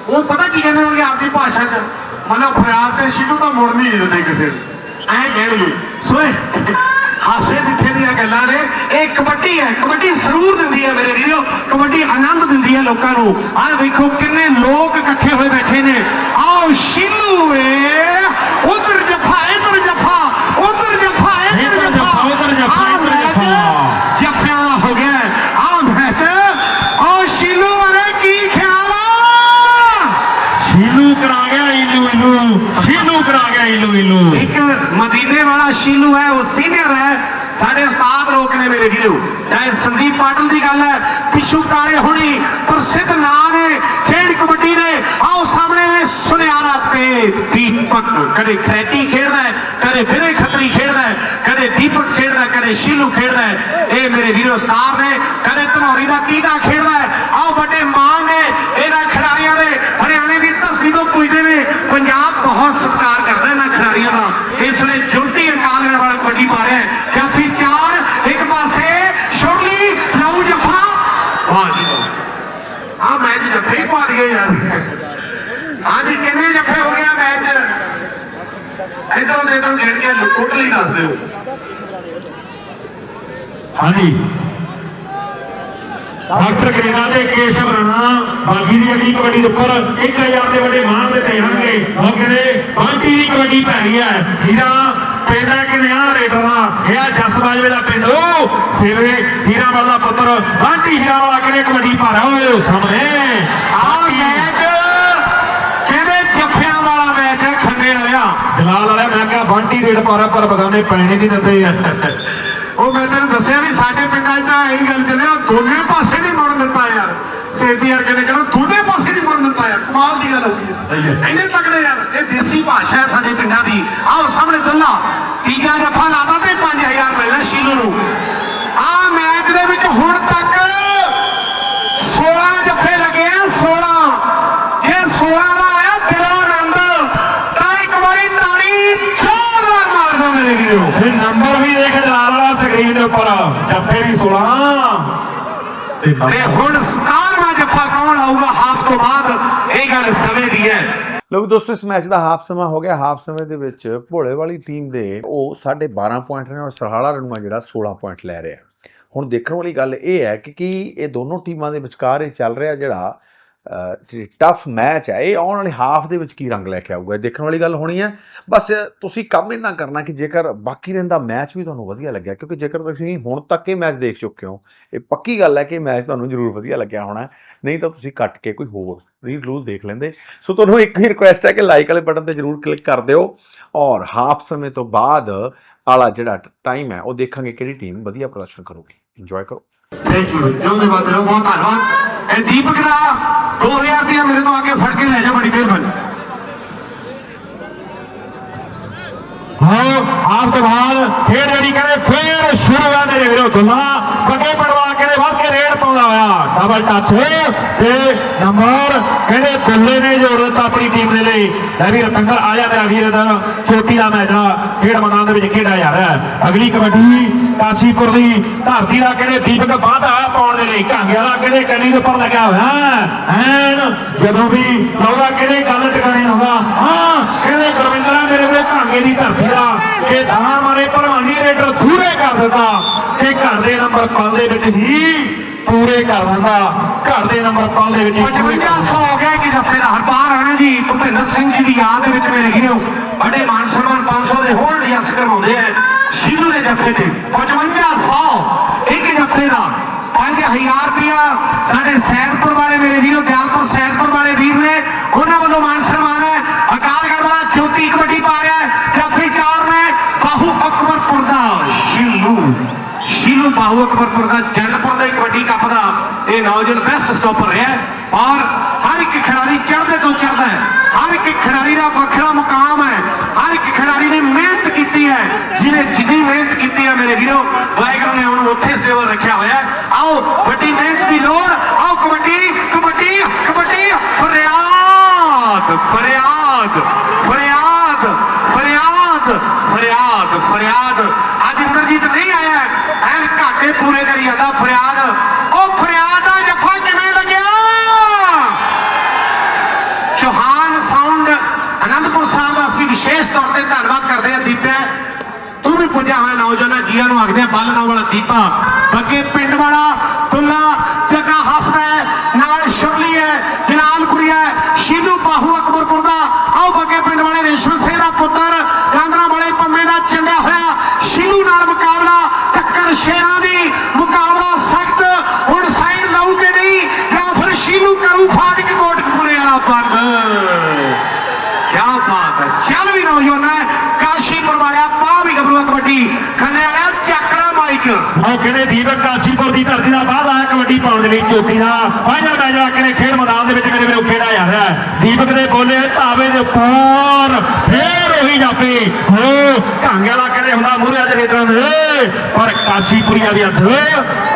Speaker 3: ਉਹ ਪਤਾ ਕੀ ਕਹਿੰਦੇ ਹੋਣਗੇ ਆਪਦੀ ਭਾਸ਼ਾ 'ਚ? ਮਤਲਬ ਫਰਿਆਦ ਤੇ ਸ਼ਿਲੂ ਤਾਂ ਮੁੜ ਨਹੀਂ ਦਿੰਦੇ ਕਿਸੇ ਨੂੰ। ਐਂ ਕਹਿਣਗੇ ਸੋ ਹਾਸੇ ਜਿੱਥੇ ਦੀਆਂ ਗੱਲਾਂ ਨੇ। ਇਹ ਕਬੱਡੀ ਹੈ, ਕਬੱਡੀ ਸਰੂਰ ਦਿੰਦੀ ਹੈ ਮੇਰੇ ਵੀਰੋ। ਕਬੱਡੀ ਆਨੰਦ ਦਿੰਦੀ ਹੈ ਲੋਕਾਂ ਨੂੰ। ਆਹ ਵੇਖੋ ਕਿੰਨੇ ਲੋਕ ਇਕੱਠੇ ਹੋਏ ਬੈਠੇ ਨੇ। ਆਓ, ਸ਼ਿਲੂ ਏ, ਉਧਰ ਜਫਾ ਇਧਰ ਜਫਾ ਉਧਰ ਜਫਾ ਇਧਰ
Speaker 2: ਇੱਧਰ
Speaker 3: ਜਫਾ
Speaker 2: ਜੱਫਾ, ਉੱਧਰ ਜੱਫਾ,
Speaker 3: ਆਹ
Speaker 2: ਇੱਧਰ
Speaker 3: ਮੈਚ
Speaker 2: ਜੱਫਾ।
Speaker 3: ਜੱਫਿਆਂ ਦਾ ਹੋ ਗਿਆ ਆ ਮੈਚ ਆਓ ਸ਼ਿਲੂ ਬਾਰੇ ਕੀ ਖਿਆਲ ਆ
Speaker 2: ਸ਼ੀਲੂ ਕਰਾ ਗਿਆ ਇਲੂ ਇਲੂ ਸ਼ੀਲੂ ਕਰਾ ਗਿਆ ਇਲੂ ਇਲੂ
Speaker 3: ਇੱਕ ਮਦੀਨੇ ਸ਼ੀਲੂ ਹੈ, ਉਹ ਸੀਨੀਅਰ ਹੈ। ਸਾਡੇ ਉਸਤਾਦ ਲੋਕ ਨੇ ਮੇਰੇ ਵੀਰੋ, ਚਾਹੇ ਸੰਦੀਪ ਪਾਟਲ ਦੀ ਗੱਲ ਹੈ ਪਿਸ਼ੂ ਕਾਲੇ ਹੁਣੀ ਪ੍ਰਸਿੱਧ ਨਾਂ ਨੇ, ਖੇਡ ਕਬੱਡੀ ਦੇ ਆਓ ਸਾਹਮਣੇ ਸੁਨਿਆਰਾ ਤੇ ਦੀਪਕ, ਕਦੇ ਖਰੇਟੀ ਖੇਡਦਾ ਹੈ, ਕਦੇ ਬਿਰੇ ਖੱਤਰੀ ਖੇਡਦਾ ਹੈ, ਕਦੇ ਦੀਪਕ ਖੇਡਦਾ, ਕਦੇ ਸ਼ੀਲੂ ਖੇਡਦਾ ਹੈ। ਇਹ ਮੇਰੇ ਵੀਰੋ ਸਟਾਰ ਨੇ, ਕਦੇ ਧਨੌਰੀ ਦਾ ਕੀਦਾ ਖੇਡਦਾ ਹੈ। ਆਓ ਵੱਡੇ ਮਾਣ ਨੇ, ਇਹਨਾਂ ਖਿਡਾਰੀਆਂ ਦੇ, ਹਰਿਆਣੇ ਦੀ ਧਰਤੀ ਤੋਂ ਪੁੱਜਦੇ ਨੇ। ਪੰਜਾਬ ਬਹੁਤ ਸਤਿਕਾਰ ਕਰਦਾ ਇਹਨਾਂ ਖਿਡਾਰੀਆਂ ਦਾ। ਇਸ ਲਈ ਜੁਲਤੀ ਅਕਾਲ ਵਾਲਾ ਕਬੱਡੀ ਪਾ ਰਿਹਾ ਹੈ ਕਾਫੀ ਚਾਰ ਇੱਕ ਪਾਸੇ ਸ਼ੁਰਲੀ ਲਊ ਜਫਾ ਵਾਹ ਜੀ ਵਾਹ ਆ ਮੈਚ ਜੱਫੇ ਹੀ ਪਾ ਦਈਏ ਯਾਰ। ਹਾਂਜੀ, ਕਿੰਨੇ ਜੱਫੇ ਹੋ ਗਿਆ ਮੈਚ? ਇਧਰੋਂ ਦੇ ਇਧਰੋਂ ਖੇਡ ਕੇ ਟੋਟਲੀ ਦੱਸ ਦਿਓ।
Speaker 2: ਹਾਂਜੀ। ਡਾਕਟਰ ਕੇਰਾ ਤੇ ਕੇਸ਼ਵ ਰਾਣਾ ਬਾਗੀ ਦੀ ਅਗਲੀ ਕਬੱਡੀ ਦੇ ਉੱਪਰ 1000 ਦੇ ਵੱਡੇ ਮਾਨ ਦੇ ਜਾਣਗੇ ਉਹ ਕਹਿੰਦੇ ਬਾਂਟੀ ਦੀ ਕਬੱਡੀ ਭੈਣੀ ਹੈ। ਹੀਰਾ ਪਿੰਡ ਹੈ ਕਿ ਨਿਆ ਰੇਡਰ ਦਾ ਇਹ ਆ ਜਸ ਬਾਜਵੇ ਦਾ ਪਿੰਡ। ਉਹ ਸੇਵੇ ਹੀਰਾ ਵਾਲਾ ਪੁੱਤਰ। ਬਾਂਟੀ ਹੀਰਾ ਵਾਲਾ ਕਹਿੰਦੇ ਕਬੱਡੀ ਓਏ ਉਹ ਸਾਹਮਣੇ।
Speaker 3: ਆ ਮੈਚ ਕਿਹਦੇ ਜੱਫਿਆਂ ਵਾਲਾ ਮੈਚ ਹੈ ਖੰਨੇ ਵਾਲਿਆ?
Speaker 2: ਜਲਾਲ ਵਾਲਾ ਮੈਂ ਕਿਹਾ ਬਾਂਟੀ ਰੇਡ ਪਾ ਰਿਹਾ ਪਰ ਬਗਾਨੇ ਪੈਣੇ ਨਹੀਂ ਦਿੰਦੇ।
Speaker 3: ਉਹ ਮੈਂ ਤੈਨੂੰ ਦੱਸਿਆ ਵੀ ਸਾਡੇ ਪਿੰਡਾਂ 'ਚ ਤਾਂ ਇਹੀ ਗੱਲ ਚੱਲਿਆ ਦੋਨੇ ਪਾਸੇ ਨਹੀਂ ਮੁੜਨ ਦਿੱਤਾ ਯਾਰ। ਸੇਪੀ ਯਾਰ ਕਹਿੰਦੇ ਕਹਿੰਦਾ ਦੋਨੇ ਪਾਸੇ ਨਹੀਂ ਮੁੜਨ ਦਿੱਤਾ ਯਾਰ ਕਮਾਲ ਦੀ ਗੱਲ ਹੋ ਗਈ
Speaker 2: ਹੈ।
Speaker 3: ਇੰਨੇ ਤਕੜੇ ਯਾਰ ਇਹ ਦੇਸੀ ਭਾਸ਼ਾ ਹੈ ਸਾਡੇ ਪਿੰਡਾਂ ਦੀ। ਆਓ ਸਾਹਮਣੇ ਦੁੱਲਾ ਤੀਜਾ ਜੱਫਾ ਲਾਦਾ ਤੇ 5000 ਮਿਲਣਾ ਸ਼ੀਲੂ ਨੂੰ। ਆ ਮੈਚ ਦੇ ਵਿੱਚ ਹੁਣ ਤੱਕ 16 ਜੱਫੇ ਲੱਗੇ ਆ 16 ਇਹ 16 ਦਾ ਆਇਆ ਦਿਲੋਂ ਆਨੰਦ ਤਾਂ ਇੱਕ ਵਾਰੀ ਤਾੜੀ ਜ਼ੋਰਦਾਰ ਮਾਰ ਦੋ ਮੇਰੇ ਵੀਰੋ।
Speaker 2: ਇਹ ਨੰਬਰ ਵੀ ਦੇਖ ਜਲਾਲ ਵਾਲਾ ਸਕਰੀਨ ਦੇ ਉੱਪਰ ਜੱਫੇ ਵੀ 16 ਤੇ
Speaker 3: ਹੁਣ 17ਵਾਂ ਜੱਫਾ ਕੌਣ ਲਾਊਗਾ ਹਾਫ ਤੋਂ ਬਾਅਦ ਇਹ ਗੱਲ ਸਮੇਂ ਦੀ ਹੈ।
Speaker 1: ਲੋ ਦੋਸਤੋ, ਇਸ ਮੈਚ ਦਾ ਹਾਫ ਸਮਾਂ ਹੋ ਗਿਆ। ਹਾਫ ਸਮੇਂ ਦੇ ਵਿੱਚ ਭੋਲੇ ਵਾਲੀ ਟੀਮ ਦੇ ਉਹ 12.5 ਪੁਆਇੰਟ ਨੇ ਔਰ ਸਰਹਾਲਾ ਰਣੂਆ ਜਿਹੜਾ 16 ਪੁਆਇੰਟ ਲੈ ਰਿਹਾ। ਹੁਣ ਦੇਖਣ ਵਾਲੀ ਗੱਲ ਇਹ ਹੈ ਕਿ ਕੀ ਇਹ ਦੋਨੋਂ ਟੀਮਾਂ ਦੇ ਵਿਚਕਾਰ ਇਹ ਚੱਲ ਰਿਹਾ ਜਿਹੜਾ ਜਿਹੜੀ ਟਫ ਮੈਚ ਹੈ ਇਹ ਆਉਣ ਵਾਲੇ ਹਾਫ ਦੇ ਵਿੱਚ ਕੀ ਰੰਗ ਲੈ ਕੇ ਆਊਗਾ? ਦੇਖਣ ਵਾਲੀ ਗੱਲ ਹੋਣੀ ਹੈ ਬਸ ਤੁਸੀਂ ਕੰਮ ਇੰਨਾ ਕਰਨਾ ਕਿ ਜੇਕਰ ਬਾਕੀ ਰਹਿੰਦਾ ਮੈਚ ਵੀ ਤੁਹਾਨੂੰ ਵਧੀਆ ਲੱਗਿਆ, ਕਿਉਂਕਿ ਜੇਕਰ ਤੁਸੀਂ ਹੁਣ ਤੱਕ ਇਹ ਮੈਚ ਦੇਖ ਚੁੱਕੇ ਹੋ, ਇਹ ਪੱਕੀ ਗੱਲ ਹੈ ਕਿ ਮੈਚ ਤੁਹਾਨੂੰ ਜ਼ਰੂਰ ਵਧੀਆ ਲੱਗਿਆ ਹੋਣਾ। ਨਹੀਂ ਤਾਂ ਤੁਸੀਂ ਕੱਟ ਕੇ ਕੋਈ ਹੋਰ ਰੀਲ ਰੂਲ ਦੇਖ ਲੈਂਦੇ। ਸੋ ਤੁਹਾਨੂੰ ਇੱਕ ਹੀ ਰਿਕੁਐਸਟ ਹੈ ਕਿ ਲਾਈਕ ਵਾਲੇ ਬਟਨ ਤੇ ਜਰੂਰ ਕਲਿੱਕ ਕਰ ਦਿਓ। ਔਰ ਹਾਫ ਸਮੇਂ ਤੋਂ ਬਾਅਦ ਆਲਾ ਜਿਹੜਾ ਟਾਈਮ ਹੈ, ਉਹ ਦੇਖਾਂਗੇ ਕਿਹੜੀ ਟੀਮ ਵਧੀਆ ਪ੍ਰਦਰਸ਼ਨ ਕਰੂਗੀ। ਇੰਜੋਏ ਕਰੋ।
Speaker 3: ਥੈਂਕ ਯੂ ਜਿਉਂਦੇ ਬਾਦ ਰਹੋ ਬਹੁਤ ਧੰਨਵਾਦ। ਇਹ ਦੀਪਕ ਦਾ 2000 ਰੁਪਇਆ ਮੇਰੇ ਤੋਂ ਆ ਕੇ ਫੜ ਕੇ ਲੈ ਜਾਓ ਬੜੀ ਮਿਹਰਬਾਨੀ
Speaker 2: ਹਾਂ, ਆਪ ਤੋਂ ਬਾਅਦ ਖੇਡ ਜਿਹੜੀ ਕਹਿੰਦੇ ਫੇਰ ਸ਼ੁਰੂ ਹੈ ਮੇਰੇ ਵੀਰੋ ਦੁੱਲਾ ਬੱਗੇ ਪੜਵਾ ਕੇ ਪਾਉਂਦਾ ਹੋਇਆ। ਡਬਲ ਟੱਚ ਤੇ ਨੰਬਰ ਕਹਿੰਦੇ ਦੁੱਲੇ ਨੇ ਜੋੜ ਆਪਣੀ ਟੀਮ ਦੇ ਲਈ। ਲੈ ਵੀ ਰਤੰਗਰ ਆ ਜਾ ਮੇਰਾ ਵੀਰ ਦਾ ਚੋਟੀ ਦਾ ਮੈਚ ਆ ਖੇਡ ਮੈਦਾਨ ਦੇ ਵਿੱਚ ਖੇਡਿਆ ਜਾ ਰਿਹਾ ਅਗਲੀ ਕਬੱਡੀ ਕਾਸੀਪੁਰ ਦੀ ਧਰਤੀ ਦਾ ਕਹਿੰਦੇ ਦੀਪਕ ਬਾਧਾ ਪਾਉਣ ਦੇ ਲਈ। ਕਾਂਗੇ ਵਾਲਾ ਕਹਿੰਦੇ ਕੰਨੀ ਦੇ ਉੱਪਰ ਲੱਗਿਆ ਹੋਇਆ ਐਨ, ਜਦੋਂ ਵੀ ਲਾਉਂਦਾ ਕਹਿੰਦੇ ਗੱਲ ਟਿਕਾਣੇ ਆਉਂਦਾ ਹਾਂ, ਕਹਿੰਦੇ ਗੁਰਵਿੰਦਰਾ ਮੇਰੇ ਵੀਰੇ ਕਾਂਗੇ ਦੀ ਧਰਤੀ ਦਾ। ਇਹ ਧਾਂ ਮਾਰੇ ਭਲਵਾਨੀ ਰੇਡਰ ਦੂਰੇ ਕਰ ਦਿੱਤਾ। ਤੇ ਘਰ ਦੇ ਨੰਬਰ ਪਲ ਦੇ ਵਿੱਚ ਹੀ ਪੂਰੇ ਕਰ ਦਿੰਦਾ ਘਰ ਦੇ ਨੰਬਰ ਪਲ ਦੇ ਵਿੱਚ ਹੀ ਪੂਰੇ ਕਰ
Speaker 3: 5500 ਹੋ ਗਿਆ ਕਿ ਜੱਫੇ ਦਾ ਹਰਪਾਲ ਰਾਣਾ ਜੀ। ਭੁਪਿੰਦਰ ਸਿੰਘ ਜੀ ਦੀ ਯਾਦ ਦੇ ਵਿੱਚ ਮੇਰੇ ਵੀਰੋ ਬੜੇ ਮਾਨ ਸਨਮਾਨ 500 ਦੇ ਹੋਰ ਰਿਆਸ ਕਰਵਾਉਂਦੇ ਆ। ਸ਼ੀਲੂ ਦੇ ਜੱਫੇ ਤੇ 5500 ਇੱਕ ਜੱਫੇ ਦਾ 5000 ਰੁਪਇਆ ਸਾਡੇ ਸੈਦਪੁਰ ਵਾਲੇ ਮੇਰੇ ਵੀਰੋ ਦਿਆਲਪੁਰ ਸੈਦਪੁਰ ਵਾਲੇ ਵੀਰ ਨੇ ਉਹਨਾਂ ਵੱਲੋਂ ਮਾਨ ਸਨਮਾਨ ਹੈ ਅਕਾਲਗੜ੍ਹ ਵਾਲਾ ਜੋਤੀ ਕਬੱਡੀ ਪਾ ਰਿਹਾ ਹੈ ਜੱਫੀ ਕਾਰ ਨੇ ਬਾਹੂ ਅਕਬਰਪੁਰ ਦਾ ਬਾਹੂ ਅਕਬਰਪੁਰ ਦਾ ਜਨਪੁਰ ਦੇ ਕਬੱਡੀ ਕੱਪ ਦਾ ਇਹ ਨੌਜਵਾਨ ਬੈਸਟ ਸਟਾਪਰ ਰਿਹਾ ਔਰ ਹਰ ਇੱਕ ਖਿਡਾਰੀ ਚੜ੍ਹਦੇ ਤੋਂ ਚੜ੍ਹਦਾ ਹੈ। ਹਰ ਇੱਕ ਖਿਡਾਰੀ ਦਾ ਵੱਖਰਾ ਮੁਕਾਮ ਹੈ। ਹਰ ਇੱਕ ਖਿਡਾਰੀ ਨੇ ਮਿਹਨਤ ਕੀਤੀ ਹੈ। ਜਿਹਨੇ ਜਿੰਨੀ ਮਿਹਨਤ ਕੀਤੀ ਹੈ ਮੇਰੇ ਵੀਰੋ, ਵਾਹਿਗੁਰੂ ਨੇ ਉਹਨੂੰ ਉੱਥੇ ਸੇਵਲ ਰੱਖਿਆ ਹੋਇਆ ਹੈ। ਆਓ, ਵੱਡੀ ਮਿਹਨਤ ਦੀ ਲੋੜ। ਆਓ, ਕਬੱਡੀ ਕਬੱਡੀ ਕਬੱਡੀ ਫਰਿਆਦ ਫਰਿਆਦ ਫਰਿਆਦ ਫਰਿਆਦ ਫਰਿਆਦ ਅੱਜ ਇੰਦਰਜੀਤ ਨਹੀਂ ਆਇਆ ਐਨ ਘਾਟੇ ਪੂਰੇ ਕਰੀ ਜਾਂਦਾ ਫਰਿਆਦ ਉਹ ਫਰਿਆਦ ਦਾ ਜੱਫਾ ਕਿਵੇਂ ਲੱਗਿਆ ਚੌਹਾਨ ਸਾਊਂਡ ਅਨੰਦਪੁਰ ਸਾਹਿਬ ਦਾ ਅਸੀਂ ਵਿਸ਼ੇਸ਼ ਤੌਰ ਤੇ ਧੰਨਵਾਦ ਤੂੰ ਵੀ ਪੁੱਜਿਆ ਹੋਇਆ ਨੌਜਵਾਨਾ, ਜੀਆਂ ਨੂੰ ਆਖਦੇ ਆ ਬਾਲਣਾ ਵਾਲਾ ਦੀਪਾ। ਬੱਗੇ ਪਿੰਡ ਵਾਲਾ ਤੁੱਲਾ ਜੱਗਾ ਹੱਸਦਾ ਹੈ ਨਾਲ ਸ਼ੁਰਲੀ ਹੈ ਜਲਾਲਪੁਰੀ ਹੈ ਸ਼ੀਲੂ ਬਾਹੂ ਅਕਬਰਪੁਰ ਦਾ ਆਓ ਬੱਗੇ ਪਿੰਡ ਵਾਲੇ ਰੇਸ਼ਮ ਸਿੰਘ ਦਾ ਪੁੱਤਰ ਗਾਂਦਰਾ ਵਾਲੇ ਪੰਮੇ ਦਾ ਚੰਡਿਆ ਹੋਇਆ ਸ਼ੀਲੂ ਨਾਲ ਮੁਕਾਬਲਾ ਟੱਕਰ ਸ਼ੇਰਾਂ ਦੀ ਮੁਕਾਬਲਾ ਸਖਤ ਹੁਣ ਸਾਈਨ ਲਊਗੇ ਨਹੀਂ ਜਾਂ ਫਿਰ ਸ਼ੀਲੂ ਕਰੂ ਫਾਟਕ ਕੋਟਕਪੁਰੇ ਵਾਲਾ ਬੰਦ ਕਿਆ ਬਾਤ ਹੈ ਚੱਲ ਵੀ ਨੌਜਵਾਨਾ ਕਾਸ਼ੀਪੁਰ ਵਾਲਿਆ ਪਾ ਵੀ ਗੱਭਰੂ ਕਬੱਡੀ ਖੰਨੇ ਵਾਲਿਆ ਚੱਕਰਾ ਮਾਈਕ
Speaker 2: ਉਹ ਕਹਿੰਦੇ ਦੀਪਕ ਕਾਸ਼ੀਪੁਰ ਦੀ ਧਰਤੀ ਦਾ ਬਾਅਦ ਆਇਆ ਕਬੱਡੀ ਪਾਉਣ ਦੇ ਲਈ ਚੋਟੀ ਦਾ। ਫਾਈਨਲ ਮੈਚ ਆ ਕੇ ਖੇਡ ਮੈਦਾਨ ਦੇ ਵਿੱਚ ਮੇਰੇ ਵੀਰੋ ਖੇਡਿਆ ਜਾ ਰਿਹਾ ਦੀਪਕ ਦੇ ਬੋਲੇ ਧਾਵੇ ਦੇ ਉੱਪਰ ਫੇਰ ਉਹੀ ਜਾਪੇ ਹੋ ਢੰਗ ਵਾਲਾ ਕਹਿੰਦੇ ਹੁੰਦਾ ਮੂਹਰੇ ਅੱਜ ਰੇਤਰਾਂ ਦੇ। ਪਰ ਕਾਸ਼ੀਪੁਰੀਆ ਦੀ ਹੱਥ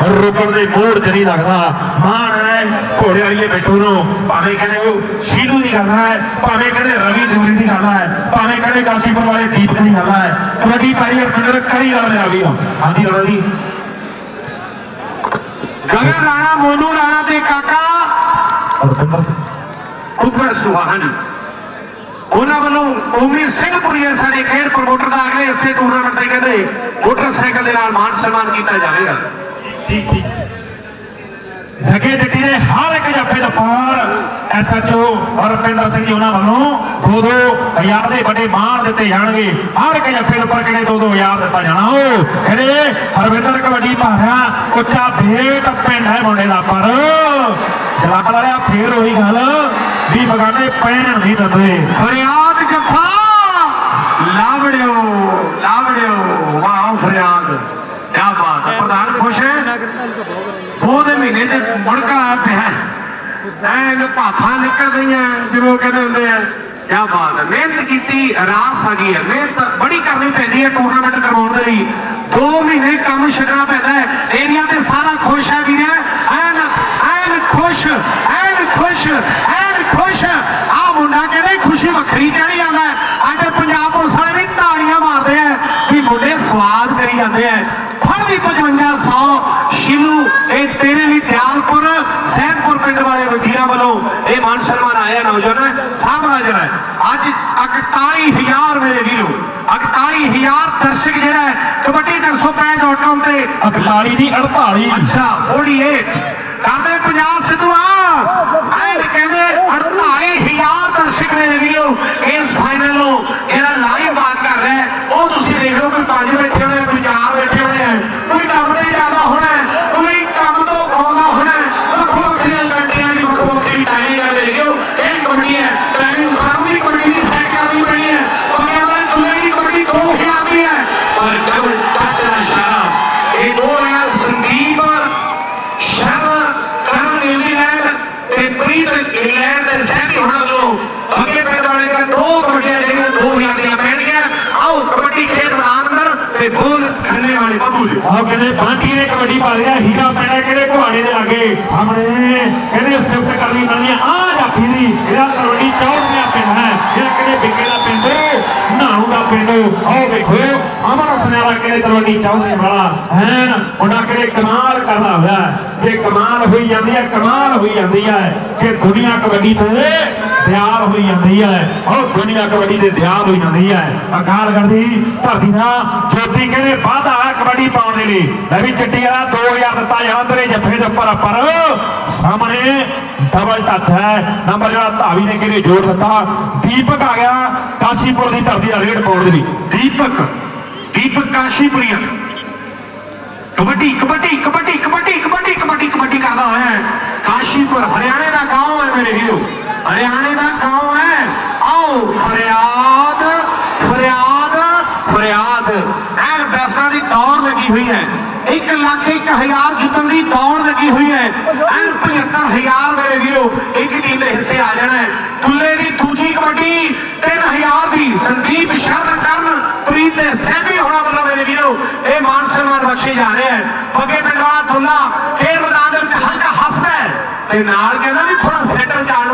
Speaker 2: ਰੁਕਣ ਦੇ ਮੋੜ ਚ ਨਹੀਂ ਲੱਗਦਾ। ਮਾਣ ਹੈ ਘੋੜੇ ਵਾਲੀਏ ਬੈਠੂ ਨੂੰ। ਭਾਵੇਂ ਕਹਿੰਦੇ ਉਹ ਸ਼ੀਰੂ ਦੀ ਗੱਲ ਹੈ, ਭਾਵੇਂ ਕਹਿੰਦੇ ਰਵੀ ਜੂਰੀ ਦੀ ਗੱਲ ਹੈ, ਭਾਵੇਂ ਕਹਿੰਦੇ ਕਾਸ਼ੀਪੁਰ ਵਾਲੇ ਦੀਪਕ ਦੀ ਗੱਲ ਹੈ। ਕਬੱਡੀ ਪਾਰੀ ਅਰਜਨ ਕਰੀ ਗੱਲ ਰਿਹਾ ਵੀ ਹਾਂਜੀ ਰਵੀ
Speaker 3: ਗਗਨ ਰਾਣਾ ਮੋਨੂ ਰਾਣਾ ਤੇ ਕਾਕਾ।
Speaker 2: ਸਿੰਘ।
Speaker 3: ਕੁੱਕੜ ਸੁਹਾਨ ਉਹਨਾਂ ਵੱਲੋਂ ਉਮੀਰ ਸਿੰਘਪੁਰੀਆ ਸਾਡੇ ਖੇਡ ਪ੍ਰਮੋਟਰ ਦਾ ਅਗਲੇ ਇਸੇ ਟੂਰਨਾਮੈਂਟ ਤੇ ਕਹਿੰਦੇ ਮੋਟਰਸਾਈਕਲ ਦੇ ਨਾਲ ਮਾਨ ਸਨਮਾਨ ਕੀਤਾ ਜਾਵੇਗਾ।
Speaker 2: ਠੀਕ ਠੀਕ। ਜੱਗੇ ਜੱਟੀ ਦੇ ਹਰ ਇੱਕ ਜੱਫੇ ਐਸਐਚਓ ਔਰ ਸਿੰਘ ਜੀ ਉਹਨਾਂ ਵੱਲੋਂ ਦੋ ਦੋ ਹਜ਼ਾਰ ਦੇ ਵੱਡੇ ਮਾਰ ਦਿੱਤੇ ਜਾਣਗੇ। ਹਰ ਇੱਕ ਜੱਫੇ ਉੱਪਰ ਕਿਹੜੇ ਦੋ ਦੋ ਹਜ਼ਾਰ ਦਿੱਤਾ ਜਾਣਾ ਉਹ? ਕਹਿੰਦੇ ਹਰਵਿੰਦਰ ਕਬੱਡੀ ਭਾਰਿਆ ਉੱਚਾ ਭੇਟ ਪਿੰਡ ਹੈ ਮੁੰਡੇ ਦਾ ਪਰ ਜਲਾਲ ਵਾਲਿਆ, ਫੇਰ ਉਹੀ ਗੱਲ ਵੀ ਬਗਾਨੇ ਪੈਣ ਨਹੀਂ ਦਿੰਦੇ।
Speaker 3: ਫਰਿਆਦ ਜੱਫਾ! ਲਾਵੜਿਓ ਲਾਵੜਿਓ, ਵਾਹ, ਫਰਿਆਦ। ਕੀ ਬਾਤ ਹੈ, ਪ੍ਰਧਾਨ ਖੁਸ਼ ਹੈ? ਉਹਦੇ ਮਹੀਨੇ ਚ ਮੁੜਕਾ ਪਿਆ। ਐਨ ਭਾਫਾਂ ਨਿਕਲ ਗਈਆਂ ਜਿਵੇਂ ਕਹਿੰਦੇ ਹੁੰਦੇ ਆ ਕੀ ਬਾਤ ਹੈ ਮਿਹਨਤ ਕੀਤੀ, ਰਾਸ ਆ ਗਈ ਹੈ ਮਿਹਨਤ ਬੜੀ ਕਰਨੀ ਪੈਂਦੀ ਹੈ ਟੂਰਨਾਮੈਂਟ ਕਰਵਾਉਣ ਦੇ ਲਈ। 2 ਮਹੀਨੇ ਕੰਮ ਛੱਡਣਾ ਪੈਂਦਾ ਹੈ। ਏਰੀਆ ਤੇ ਸਾਰਾ ਖੁਸ਼ ਹੈ ਵੀਰੇ। ਐਨ ਐਨ ਖੁਸ਼ ਐਨ ਖੁਸ਼, ਐਨ ਖੁਸ਼ ਆ। ਮੁੰਡਾ ਕਹਿੰਦੇ ਖੁਸ਼ੀ ਵੱਖਰੀ ਜਾਂਦਾ ਹੈ। ਅੱਜ ਤੇ ਪੰਜਾਬ ਪੁਲਿਸ ਵਾਲੇ ਵੀ ਤਾੜੀਆਂ ਮਾਰਦੇ ਆ ਵੀ ਮੁੰਡੇ ਸਵਾਦ ਕਰੀ ਜਾਂਦੇ ਆ। ਫੜ ਵੀ 5500 ਸ਼ਿਲੂ ਇਹ ਤੇਰੇ ਲਈ ਦਿਆਲਪੁਰ ਸੈਦਪੁਰ ਪਿੰਡ ਵਾਲੇ ਵਕੀਰਾਂ ਵੱਲੋਂ ਇਹ ਮਾਨ ਸਨਮਾਨ ਆਇਆ ਨੌਜਵਾਨ। ਸਾਹਮਣਾ ਜਿਹੜਾ ਹੈ। ਅੱਜ 41000 ਮੇਰੇ ਵੀਰੋ 41000 ਦਰਸ਼ਕ ਜਿਹੜਾ ਕਬੱਡੀ 365.com ਤੇ
Speaker 2: 41 ਦੀ 48
Speaker 3: ਅੱਛਾ 48 ਕਰਦੇ ਪੰਜਾਬ ਸਿੱਧੂਆ ਐਂਡ ਕਹਿੰਦੇ 48000 ਦਰਸ਼ਕ ਨੇ ਵੀਡੀਓ ਇਸ ਫਾਈਨਲ ਨੂੰ ਜਿਹੜਾ ਲਾਈਵ ਬਾਤ ਕਰ ਰਿਹਾ ਹੈ, ਉਹ ਤੁਸੀਂ ਦੇਖ ਲਓ ਕੋਈ ਪੰਜ ਬੈਠੇ ਹੋਣੇ ਆ, ਕੋਈ ਚਾਰ ਬੈਠੇ ਹੋਣੇ ਆ ਕੋਈ ਕੰਮ ਤੇ ਜ਼ਿਆਦਾ ਹੋਣਾ ਹੈ, ਕੋਈ ਕੰਮ ਤੋਂ ਆਉਂਦਾ ਹੋਣਾ ਹੈ। ਵੱਖੋ ਵੱਖਰੀਆਂ ਕੰਟਰੀਆਂ ਦੀ ਵੱਖੋ ਵੱਖਰੀ ਟਾਈਮਿੰਗ ਹੈ ਵੀਡੀਓ ਇਹ ਕਬੱਡੀ ਹੈ ਟਾਈਮਿੰਗ ਸਾਰੀ ਕਬੱਡੀ ਦੀ ਸੈੱਟ ਕਰਨੀ ਪੈਣੀ ਹੈ ਪੰਮਿਆਂ ਵਾਲੇ ਦੁਨੀਆ ਦੀ ਕਬੱਡੀ 2000 ਦੀ ਹੈ ਪਰ ਡਬਲ ਟੱਚ ਦਾ ਇਸ਼ਾਰਾ ਇਹ ਦੋ ਹੈ ਸੰਦੀਪ ਸ਼ਰਮਾ ਕਰਨ ਨਿਊਜ਼ੀਲੈਂਡ ਤੇ ਪ੍ਰੀਤ ਇੰਗਲੈਂਡ ਦੇ ਸੈਮੀ ਹੁਣਾਂ ਵੱਲੋਂ ਅੱਗੇ ਪਿੰਡ ਵਾਲੇ ਦਾ ਦੋ ਕਬੱਡੀਆਂ ਜਿਹੜੀਆਂ ਦੋ ਹਜ਼ਾਰ ਦੀਆਂ ਪੈਣਗੀਆਂ ਆਓ ਕਬੱਡੀ ਖੇਡ ਮੈਦਾਨ ਅੰਦਰ ਤੇ ਬੋਲ ਵਾਲੇ ਬੱਬੂ ਜੀ।
Speaker 2: ਆਹ ਕਹਿੰਦੇ ਬਾਂਟੀ ਨੇ ਕਬੱਡੀ ਪਾ ਲਿਆ, ਹੀਰਾ ਪੈਣਾ ਕਿਹੜੇ ਘੁਆੜੇ ਦੇ ਲਾਗੇ? ਸਾਹਮਣੇ ਕਹਿੰਦੇ ਸਿਫਟ ਕਰਨੀ ਪੈਣੀ ਆ ਜਾਫੀ ਦੀ ਇਹਦਾ ਕਬੱਡੀ ਚੌੜੀਆਂ ਪਿੰਡ ਹੈ, ਜਿਹੜਾ ਕਹਿੰਦੇ ਬਿੱਕੇ ਦਾ ਪਿੰਡ? ਨਾਣੂ ਦਾ ਪਿੰਡ। ਆਓ ਵੇਖੋ ਅਮਰ ਸਨੇਰਾ ਕਹਿੰਦੇ ਕਬੱਡੀ ਚੌੜੇ ਵਾਲਾ? ਹੈਨ ਉਹਨਾਂ ਕਹਿੰਦੇ ਕਮਾਲ ਕਰਦਾ ਹੋਇਆ। ਇਹ ਕਮਾਲ ਹੋਈ ਜਾਂਦੀ ਹੈ, ਕਮਾਲ ਹੋਈ ਜਾਂਦੀ ਹੈ ਕਿ ਦੁਨੀਆ ਕਬੱਡੀ ਤੇ ਦਿਆਲ ਹੋਈ ਜਾਂਦੀ ਹੈ ਉਹ ਦੁਨੀਆ ਕਬੱਡੀ ਤੇ ਦਿਆਲ ਹੋਈ ਜਾਂਦੀ ਹੈ ਅਕਾਲ ਕਰਦੀ ਧਰਤੀ ਦਾ ਜੋਤੀ ਕਹਿੰਦੇ ਵਾਧਾ ਹੈ ਕਬੱਡੀ ਪਾਉਣ ਦੇ ਲਈ ਲੈ ਵੀ ਚੱਟੀ ਵਾਲਾ 2000 ਦਿੱਤਾ ਜਾਣਾ ਤੇਰੇ ਜੱਫੇ ਦੇ ਉੱਪਰ ਪਰ ਸਾਹਮਣੇ ਡਬਲ ਟੱਚ ਹੈ ਨੰਬਰ ਜਿਹੜਾ ਧਾਵੀ ਨੇ ਕਿਹਨੇ ਜੋੜ ਦਿੱਤਾ ਦੀਪਕ ਆ ਗਿਆ ਕਾਸ਼ੀਪੁਰ ਦੀ ਧਰਤੀ ਦਾ ਰੇਡ ਪਾਉਣ ਦੇ ਲਈ
Speaker 3: ਦੀਪਕ ਦੀਪਕ ਕਾਸ਼ੀਪੁਰੀਆ ਕਬੱਡੀ ਕਬੱਡੀ ਕਬੱਡੀ ਕਬੱਡੀ ਕਬੱਡੀ ਕਬੱਡੀ ਕਬੱਡੀ ਕਰਦਾ ਹੋਇਆ ਹੈ ਕਾਸ਼ੀਪੁਰ ਹਰਿਆਣੇ ਦਾ گاؤں ਹੈ ਮੇਰੇ ਵੀਰੋ ਹਰਿਆਣੇ ਦਾ ਕਾਉ ਹੈ। ਆਓ, ਫਰਿਆਦ ਫਰਿਆਦ ਫਰਿਆਦ। ਐਨ ਬੈਸਾ ਦੀ ਦੌੜ ਲੱਗੀ ਹੋਈ ਹੈ। 1 ਲੱਖ 1000 ਜਿੱਤਣ ਦੀ ਦੌੜ ਲੱਗੀ ਹੋਈ ਹੈ। ਐਨ 75000 ਮੇਰੇ ਵੀਰੋ, ਇੱਕ ਟੀਮ ਦੇ ਹਿੱਸੇ ਆ ਜਾਣਾ ਹੈ। ਦੁੱਲੇ ਦੀ ਦੂਜੀ ਕਬੱਡੀ 3000 ਦੀ ਸੰਦੀਪ ਸ਼ਰਨ ਕਰਨ। ਪ੍ਰੀਤ ਨੇ ਸਹਿਮੀ ਹੋਣਾ ਵੱਲੋਂ ਮੇਰੇ ਵੀਰੋ। ਇਹ ਮਾਨ ਸਨਮਾਨ ਬਖਸ਼ੇ ਜਾ ਰਿਹਾ ਹੈ। ਬੱਗੇ ਪਿੰਡ ਵਾਲਾ ਦੁੱਲਾ ਖੇਡ ਮੈਦਾਨ ਦੇ ਵਿੱਚ ਹਲਕਾ ਹੱਸ ਹੈ। ਤੇ ਨਾਲ ਕਹਿੰਦਾ ਵੀ ਥੋੜਾ ਸੈਟਲ ਜਾ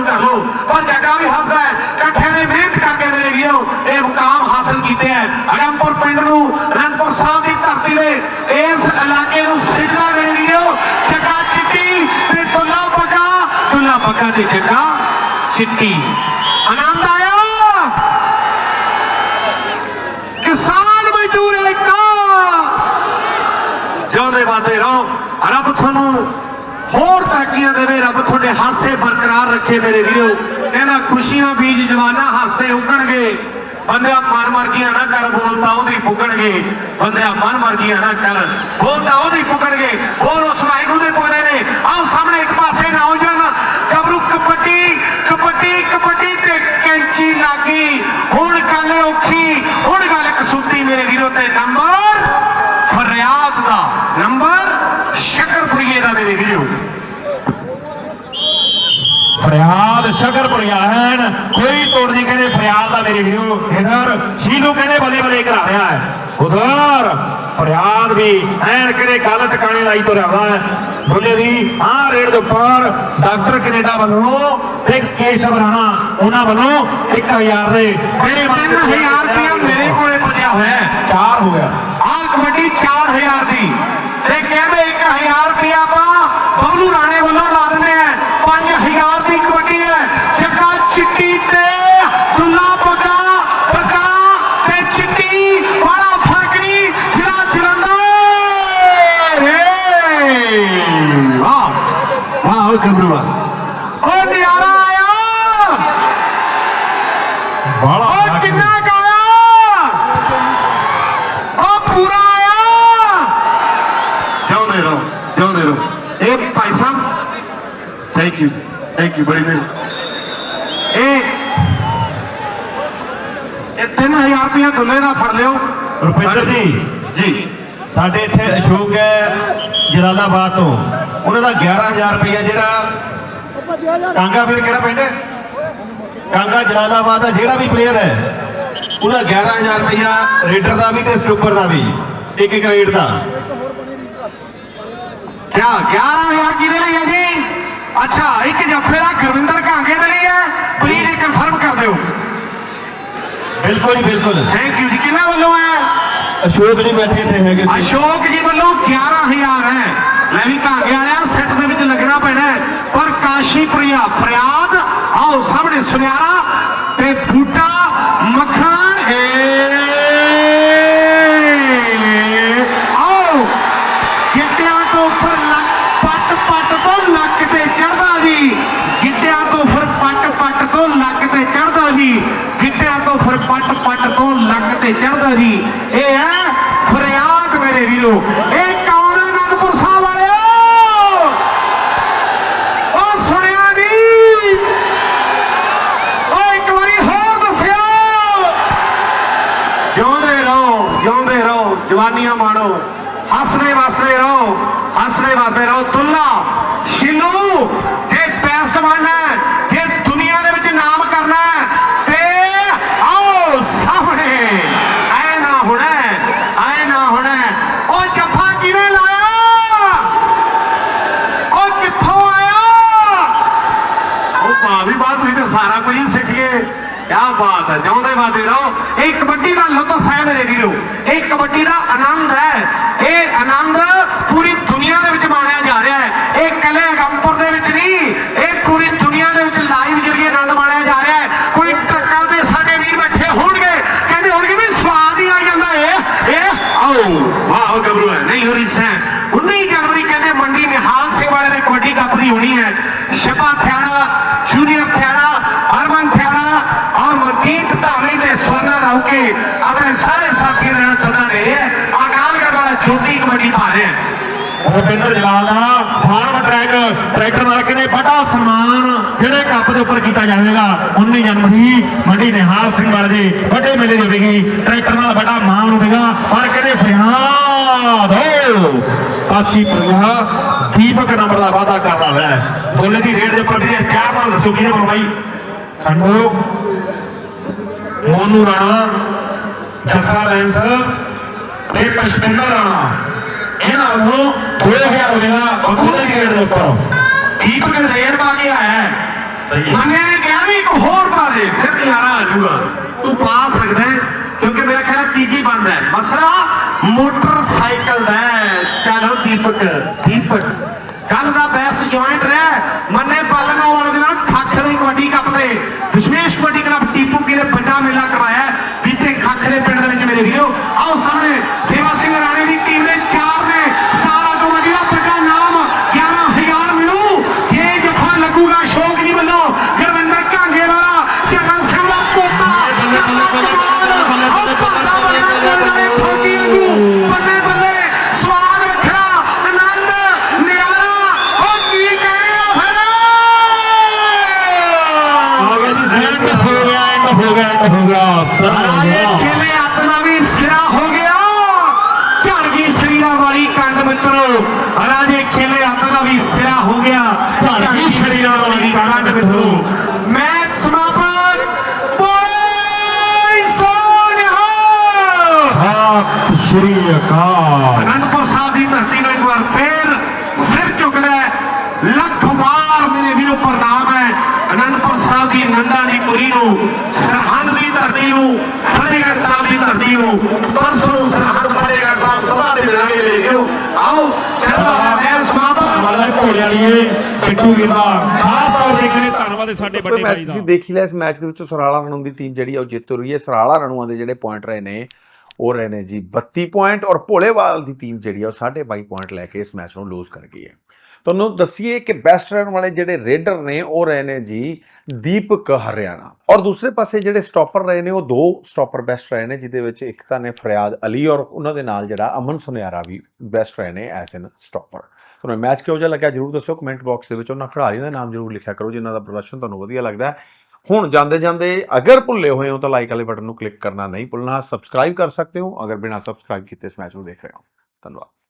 Speaker 3: ਦੁੱਲਾ ਪੱਕਾ ਤੇ ਚਿੱਟੀ ਆਨੰਦ ਆਇਆ। ਕਿਸਾਨ ਮਜ਼ਦੂਰ ਏਕਤਾ। ਜਿਉਂਦੇ ਵਾਦੇ ਰਹੋ। ਰੱਬ ਤੁਹਾਨੂੰ ਹੋਰ ਤਰੱਕੀਆਂ ਦੇਵੇ। ਰੱਬ ਤੁਹਾਡੇ ਹਾਸੇ ਬਰਕਰਾਰ ਰੱਖੇ ਮੇਰੇ ਵੀਰੋ। ਕਹਿੰਦਾ ਖੁਸ਼ੀਆਂ ਬੀਜ ਜਵਾਨਾ ਹਾਸੇ ਉਗਣਗੇ। ਬੰਦਿਆ ਮਨ ਮਰਜ਼ੀਆਂ ਨਾ ਕਰ ਬੋਲਤਾ ਉਹਦੀ ਪੁੱਗਣਗੇ। ਬੰਦਿਆ ਮਨ ਮਰਜ਼ੀਆਂ ਨਾ ਕਰ ਬੋਲਤਾ ਉਹਦੀ ਪੁੱਗਣਗੇ। ਬੋਲ ਉਸ ਵਾਹਿਗੁਰੂ ਦੇ ਪੁੱਗਦੇ ਨੇ। ਆਓ ਸਾਹਮਣੇ ਇੱਕ ਪਾਸੇ ਨੌਜਵਾਨ ਗੱਭਰੂ ਕਬੱਡੀ ਕਬੱਡੀ ਕਬੱਡੀ ਤੇ ਕੈਂਚੀ ਲੱਗੀ। ਹੁਣ ਗੱਲ ਔਖੀ, ਹੁਣ ਗੱਲ ਕਸੂਤੀ ਮੇਰੇ ਵੀਰੋ ਤੇ ਨੰਬਰ ਫਰਿਆਦ ਦਾ। ਨੰਬਰ ਸ਼ਕਰਪੁਰੀਏ ਦਾ ਮੇਰੇ ਵੀਰੋ।
Speaker 2: ਫਰਿਆਦ ਸ਼ਕਰਪੁਰੀਆ ਹੈਨ ਕੋਈ ਤੋੜ ਨਹੀਂ ਕਹਿੰਦੇ ਫਰਿਆਦ ਦਾ ਮੇਰੇ ਵੀਰੋ। ਇਧਰ ਸ਼ੀਲੂ ਕਹਿੰਦੇ ਬਲੇ ਬਲੇ ਕਰਾ ਰਿਹਾ ਹੈ। ਉਧਰ ਫਰਿਆਦ ਵੀ ਐਨ ਕਿਹੜੇ ਗੱਲ ਟਿਕਾਣੇ ਲਾਈ ਤੁਰਿਆ ਹੋਇਆ ਹੈ। ਬੁੱਲੇ ਦੀ ਆਹ ਰੇਡ ਦੇ ਉੱਪਰ ਡਾਕਟਰ ਕੈਨੇਡਾ ਵੱਲੋਂ ਤੇ ਕੇਸ਼ਵ ਰਾਣਾ ਉਹਨਾਂ ਵੱਲੋਂ 1000 ਦੇ
Speaker 3: ਮੇਰੇ 3000 ਰੁਪਇਆ ਮੇਰੇ ਕੋਲੇ ਪੁੱਜਿਆ ਹੋਇਆ ਹੈ।
Speaker 2: ਚਾਰ ਹੋ ਗਿਆ।
Speaker 3: ਆਹ ਕਬੱਡੀ 4000 ਦੀ। ਤੇ ਕਹਿੰਦੇ 1000 ਰੁਪਇਆ ਆਪਾਂ ਬਬਲੂ ਰਾਣੇ ਵੱਲੋਂ ਲਾ ਦਿੰਦੇ ਆ 5000 ਦੀ ਕਬੱਡੀ ਹੈ ਜੱਗਾ ਚਿੱਟੀ ਤੇ ਦੁੱਲਾ ਪੱਕਾ ਪੱਕਾ ਤੇ ਚਿੱਟੀ ਵਾਲਾ ਫ਼ਰਕ ਨਹੀਂ ਜਿਹੜਾ ਜਲੰਧਰ ਏ ਗੱਭਰੂਆ ਉਹ ਨਿਆਰਾ ਆਇਆ।
Speaker 2: ਬਾਲਾ
Speaker 3: ਉਹ ਕਿੰਨਾ ਗਾਇਆ ਉਹ ਪੂਰਾ ਆਇਆ। ਜਿਉਂਦੇ ਰਹੋ ਜਿਉਂਦੇ ਰਹੋ। ਇਹ ਭਾਈ ਸਾਹਿਬ ਥੈਂਕ ਯੂ ਥੈਂਕ ਯੂ ਬੜੀ ਮਿਹਰ। ਇਹ ਇਹ 3000 ਰੁਪਇਆ ਦੁੱਲੇ ਦਾ ਫੜ ਲਿਓ।
Speaker 4: ਰੁਪਿੰਦਰ ਜੀ।
Speaker 3: ਜੀ।
Speaker 4: ਸਾਡੇ ਇੱਥੇ ਅਸ਼ੋਕ ਹੈ ਜਲਾਲਾਬਾਦ ਤੋਂ। ਉਹਨਾਂ ਦਾ 11000 ਰੁਪਇਆ ਜਿਹੜਾ ਕਾਂਗਾ ਫਿਰ ਕਿਹੜਾ ਪਿੰਡ ਹੈ? ਕਾਂਗਾ ਜਲਾਲਾਬਾਦ ਦਾ ਜਿਹੜਾ ਵੀ ਪਲੇਅਰ ਹੈ ਉਹਦਾ 11000 ਰੁਪਇਆ ਰੇਡਰ ਦਾ ਵੀ ਤੇ ਸਟੂਪਰ ਦਾ ਵੀ ਇੱਕ ਇੱਕ ਰੇਡ ਦਾ।
Speaker 3: ਕਿਆ 11000 ਕਿਹਦੇ ਲਈ ਹੈ ਜੀ? ਅੱਛਾ ਇੱਕ ਜੱਫੇ ਦਾ ਗੁਰਵਿੰਦਰ ਕਾਂਗੇ ਦੇ ਲਈ ਹੈ ਪਲੀਜ਼ ਇਹ ਕਨਫਰਮ ਕਰ ਦਿਓ।
Speaker 4: ਬਿਲਕੁਲ ਜੀ ਬਿਲਕੁਲ।
Speaker 3: ਥੈਂਕ ਯੂ ਜੀ ਕਿਹਨਾਂ ਵੱਲੋਂ ਹੈ?
Speaker 4: ਅਸ਼ੋਕ ਜੀ ਬੈਠੇ ਇੱਥੇ ਹੈਗੇ।
Speaker 3: ਅਸ਼ੋਕ ਜੀ ਵੱਲੋਂ 11000 ਹੈ। ਮੈਂ ਵੀ ਕਾਂਗੇ ਵਾਲਿਆ ਸੈੱਟ ਦੇ ਵਿੱਚ ਲੱਗਣਾ ਪੈਣਾ ਪਰ ਕਾਸ਼ੀ ਕਾਸ਼ੀਪੁਰੀਆ, ਫਰਿਆਦ, ਆਓ ਸਾਹਮਣੇ ਸੁਨਿਆਰਾ ਤੇ ਬੂਟਾ ਮੱਖਣ ਏ। ਆਓ ਗਿੱਟਿਆਂ ਤੋਂ ਉੱਪਰ ਲੱਕ ਪੱਟ ਪੱਟ ਤੋਂ ਲੱਕ ਤੇ ਚੜਦਾ ਜੀ। ਗਿੱਟਿਆਂ ਤੋਂ ਫਿਰ ਪੱਟ ਪੱਟ ਤੋਂ ਲੱਕ ਤੇ ਚੜਦਾ ਜੀ। ਗਿੱਟਿਆਂ ਤੋਂ ਫਿਰ ਪੱਟ ਪੱਟ ਤੋਂ ਲੱਕ ਤੇ ਚੜਦਾ ਜੀ। ਇਹ ਹੈ ਫਰਿਆਦ ਮੇਰੇ ਵੀਰੋ। ਇਹ ਕੌਣ ਹੈ ਅਨੰਦਪੁਰ ਸਾਹਿਬ ਵਾਲਿਓ ਉਹ ਸੁਣਿਆ ਨਹੀਂ ਉਹ ਇੱਕ ਵਾਰੀ ਹੋਰ ਦੱਸਿਓ ਜਿਉਂਦੇ ਰਹੋ ਜਿਉਂਦੇ ਰਹੋ ਜਵਾਨੀਆਂ ਮਾਣੋ ਹੱਸਦੇ ਵਸਦੇ ਰਹੋ ਹੱਸਦੇ ਵਸਦੇ ਰਹੋ ਦੁੱਲਾ ਸ਼ਿਲੂ ਤੇ ਬੈਸਟ ਬਣਨਾ ਹੈ, ਜੇ ਦੁਨੀਆ ਦੇ ਵਿੱਚ ਨਾਮ ਕਰਨਾ ਹੈ, ਤੇ ਆਓ ਸਾਹਮਣੇ ਐ ਨਾ ਹੋਣਾ ਐ ਨਾ ਹੋਣਾ ਉਹ ਜਫਾ ਕਿਵੇਂ ਲਾਇਆ ਉਹ ਕਿੱਥੋਂ ਆਇਆ ਉਹ ਭਾ ਵੀ ਬਾਤ ਤੁਸੀਂ ਤਾਂ ਸਾਰਾ ਕੁਝ ਹੀ ਸਿੱਖ ਗਏ ਕਿਆ ਬਾਤ ਹੈ, ਜਿਉਂਦੇ ਵਾਦੇ ਰਹੋ। ਇਹ ਕਬੱਡੀ ਦਾ ਲੁਤਫ ਹੈ ਮੇਰੇ ਵੀਰੋ। ਇਹ ਕਬੱਡੀ ਦਾ ਆਨੰਦ ਹੈ। ਇਹ ਆਨੰਦ ਪੂਰੀ ਦੁਨੀਆ ਦੇ ਵਿੱਚ ਮਾਣਿਆ ਜਾ ਰਿਹਾ ਹੈ ਇਹ ਕੱਲੇ ਗੰਪੁਰ ਦੇ ਵਿੱਚ ਨਹੀਂ ਇਹ ਪੂਰੀ ਦੁਨੀਆ ਦੇ ਵਿੱਚ ਲਾਈਵ ਜਰੀਏ ਆਨੰਦ ਮਾਣਿਆ ਜਾ ਰਿਹਾ ਹੈ ਕੋਈ ਟਰੱਕਾਂ ਤੇ ਸਾਡੇ ਵੀਰ ਬੈਠੇ ਹੋਣਗੇ ਕਹਿੰਦੇ ਹੋਣਗੇ ਵੀ ਸਵਾਦ ਹੀ ਆ ਜਾਂਦਾ ਇਹ ਇਹ ਆਓ ਵਾਹ ਗੱਭਰੂ ਹੈ ਨਹੀਂ ਹੋ ਰਹੀ ਸੈਂ 19 ਜਨਵਰੀ ਕਹਿੰਦੇ ਮੰਡੀ ਨਿਹਾਲ ਸਿੰਘ ਵਾਲੇ ਦੇ ਕਬੱਡੀ ਕੱਪ ਦੀ ਹੋਣੀ ਹੈ ਸ਼ਪਾ ਥਿਆੜਾ ਜੂਨੀਅਰ ਥਿਆੜਾ ਹਰਮਨ ਥਿਆੜਾ ਔਰ ਮਨਜੀਤ ਧਾਮੀ ਤੇ ਸੋਨਾ ਰੌਕੇ ਆਪਣੇ ਸਾਰੇ ਸਾਥੀਆਂ ਦੇ ਨਾਲ ਸਦਾ ਦੇ ਰਹੇ ਹੈ ਆਕਾਲਗੜ੍ਹ ਵਾਲਾ ਛੋਟੀ ਕਬੱਡੀ ਪਾ ਰਹੇ ਹੈ
Speaker 2: ਰੁਪਿੰਦਰ ਜਲਾਲ ਦਾ ਫਾਰਮ ਟਰੈਕ, ਟਰੈਕਟਰ ਨਾਲ ਕਹਿੰਦੇ ਬੜਾ ਸਨਮਾਨ ਜਿਹੜੇ ਕੱਪ ਦੇ ਉੱਪਰ ਕੀਤਾ ਜਾਵੇਗਾ 19 ਜਨਵਰੀ, ਮੰਡੀ ਨਿਹਾਲ ਸਿੰਘ ਵਾਲੇ ਦੇ ਵੱਡੇ ਮੇਲੇ ਦੀ ਹੋਵੇਗੀ ਟਰੈਕਟਰ ਨਾਲ ਬੜਾ ਮਾਣ ਹੋਵੇਗਾ, ਪਰ ਕਹਿੰਦੇ ਫਰਿਆਦ ਹੋ। ਕਾਸ਼ੀ ਪ੍ਰਿਆ ਦੀਪਕ ਨੰਬਰ ਦਾ ਵਾਅਦਾ ਕਰਦਾ ਹੈ। ਬੋਲੇ ਦੀ ਰੇਡ ਦੇ ਉੱਪਰ ਵੀ ਚਾਰ ਨਾਲ ਦੱਸੋ ਕਿਹਨੇ ਬਣਵਾਈ। ਖੰਡੋ, ਮੋਨੂ ਰਾਣਾ, ਜੱਸਾ ਬੈਂਸ ਤੇ ਪਸ਼ਪਿੰਦਰ ਰਾਣਾ। ਇਹਨਾਂ ਨੂੰ 2000 ਹੋਵੇਗਾ ਬੋਲੇ ਦੀ ਰੇਡ ਦੇ ਉੱਪਰ।
Speaker 3: ਦੀਪਕ ਰੇਡ ਪਾ ਕੇ ਆਇਆ। ਮੰਨੇ ਨੇ ਕਿਹਾ ਵੀ ਇੱਕ ਹੋਰ ਪਾ ਦੇ ਫਿਰ ਨਿਆਰਾ ਆ ਜਾਊਗਾ। ਤੂੰ ਪਾ ਸਕਦਾ ਕਿਉਂਕਿ ਮੇਰਾ ਖਿਆਲ ਤੀਜੀ ਬੰਦ ਹੈ। ਮਸਲਾ ਮੋਟਰਸਾਈਕਲ ਦਾ ਚਲੋ ਦੀਪਕ ਦੀਪਕ। ਕੱਲ ਦਾ ਬੈਸਟ ਜੁਆਇੰਟ ਰਿਹਾ ਮੰਨੇ ਪਾਲਣਾ ਵਾਲੇ ਦੇ ਨਾਲ ਖੱਖ ਦੇ ਕਬੱਡੀ ਕੱਪ ਦੇ ਦਸ਼ਮੇਸ਼ ਕਬੱਡੀ ਕਲੱਬ ਟੀਪੂ ਕੀ ਨੇ ਵੱਡਾ ਮੇਲਾ ਕਰਵਾਇਆ। ਬੀਤੇ ਖੱਖ ਦੇ ਪਿੰਡ ਦੇ ਵਿੱਚ ਮੇਰੇ ਵੀਰੋ ਸਾਹਿਬ ਦੀ ਨੰਦਾ ਦੀ ਪੁਰੀ ਨੂੰ ਸਰਹੰਦ ਦੀ ਧਰਤੀ ਨੂੰ ਫਤਿਹਗੜ੍ਹ ਸਾਹਿਬ ਦੀ ਧਰਤੀ ਨੂੰ ਪਰਸੋਂ ਸਰਹੰਦ ਫਤਿਹਗੜ੍ਹ ਸਾਹਿਬ ਸਭਾ ਤੇ ਮਿਲਾਂਗੇ ਮੇਰੇ ਵੀਰੋ ਆਓ ਚੱਲਦਾ ਹੈ ਮੈਚ ਸਮਾਪਤ
Speaker 2: ਵਾਲਾ ਘੋੜੇ ਵਾਲੀਏ ਬਿੱਟੂ ਵੀਰ ਦਾ ਖਾਸ ਤੌਰ ਤੇ ਕਹਿੰਦੇ ਧੰਨਵਾਦ ਹੈ ਸਾਡੇ ਵੱਡੇ ਭਾਈ ਦਾ।
Speaker 1: ਤੁਸੀਂ ਦੇਖ ਲਿਆ ਇਸ ਮੈਚ ਦੇ ਵਿੱਚ ਸਰਾਲਾ ਰਣੂ ਦੀ ਟੀਮ ਜਿਹੜੀ ਆ ਉਹ ਜਿੱਤ ਰਹੀ ਹੈ। ਸਰਾਲਾ ਰਣੂਆਂ ਦੇ ਜਿਹੜੇ ਪੁਆਇੰਟ ਰਹੇ ਨੇ ਉਹ ਰਹੇ ਨੇ ਜੀ 32 ਪੁਆਇੰਟ ਔਰ ਭੋਲੇਵਾਲ ਦੀ ਟੀਮ ਜਿਹੜੀ ਆ ਉਹ 22.5 ਪੁਆਇੰਟ ਲੈ ਕੇ ਇਸ ਮੈਚ ਨੂੰ ਲੂਜ਼ ਕਰ ਗਈ ਹੈ। ਤੁਹਾਨੂੰ ਦੱਸੀਏ ਕਿ ਬੈਸਟ ਰਨ ਵਾਲੇ ਜਿਹੜੇ ਰੇਡਰ ਨੇ, ਉਹ ਰਹੇ ਨੇ ਜੀ ਦੀਪਕ ਹਰਿਆਣਾ। ਔਰ ਦੂਸਰੇ ਪਾਸੇ ਜਿਹੜੇ ਸਟਾਪਰ ਰਹੇ ਨੇ, ਉਹ ਦੋ ਸਟਾਪਰ ਬੈਸਟ ਰਹੇ ਨੇ, ਜਿਹਦੇ ਵਿੱਚ ਇੱਕ ਤਾਂ ਨੇ ਫਰਿਆਦ ਅਲੀ ਔਰ ਉਹਨਾਂ ਦੇ ਨਾਲ ਜਿਹੜਾ ਅਮਨ ਸੁਨਿਆਰਾ ਵੀ ਬੈਸਟ ਰਹੇ ਨੇ ਐਸ ਐਨ ਸਟਾਪਰ ਤੁਹਾਨੂੰ ਮੈਚ ਕਿਹੋ ਜਿਹਾ ਲੱਗਿਆ ਜਰੂਰ ਦੱਸਿਓ ਕਮੈਂਟ ਬਾਕਸ ਦੇ ਵਿੱਚ ਉਹਨਾਂ ਖਿਡਾਰੀਆਂ ਦਾ ਨਾਮ ਜਰੂਰ ਲਿਖਿਆ ਕਰੋ, ਜਿਨ੍ਹਾਂ ਦਾ ਪ੍ਰਦਰਸ਼ਨ ਤੁਹਾਨੂੰ ਵਧੀਆ ਲੱਗਦਾ ਹੈ। ਹੁਣ ਜਾਂਦੇ ਜਾਂਦੇ ਅਗਰ ਭੁੱਲੇ ਹੋਏ ਹੋ ਤਾਂ ਲਾਈਕ ਵਾਲੇ ਬਟਨ ਨੂੰ ਕਲਿੱਕ ਕਰਨਾ ਨਹੀਂ ਭੁੱਲਣਾ ਸਬਸਕ੍ਰਾਈਬ ਕਰ ਸਕਦੇ ਹੋ, ਅਗਰ ਬਿਨਾਂ ਸਬਸਕ੍ਰਾਈਬ ਕੀਤੇ ਇਸ ਮੈਚ ਨੂੰ ਦੇਖ ਰਹੇ ਹੋ। ਧੰਨਵਾਦ।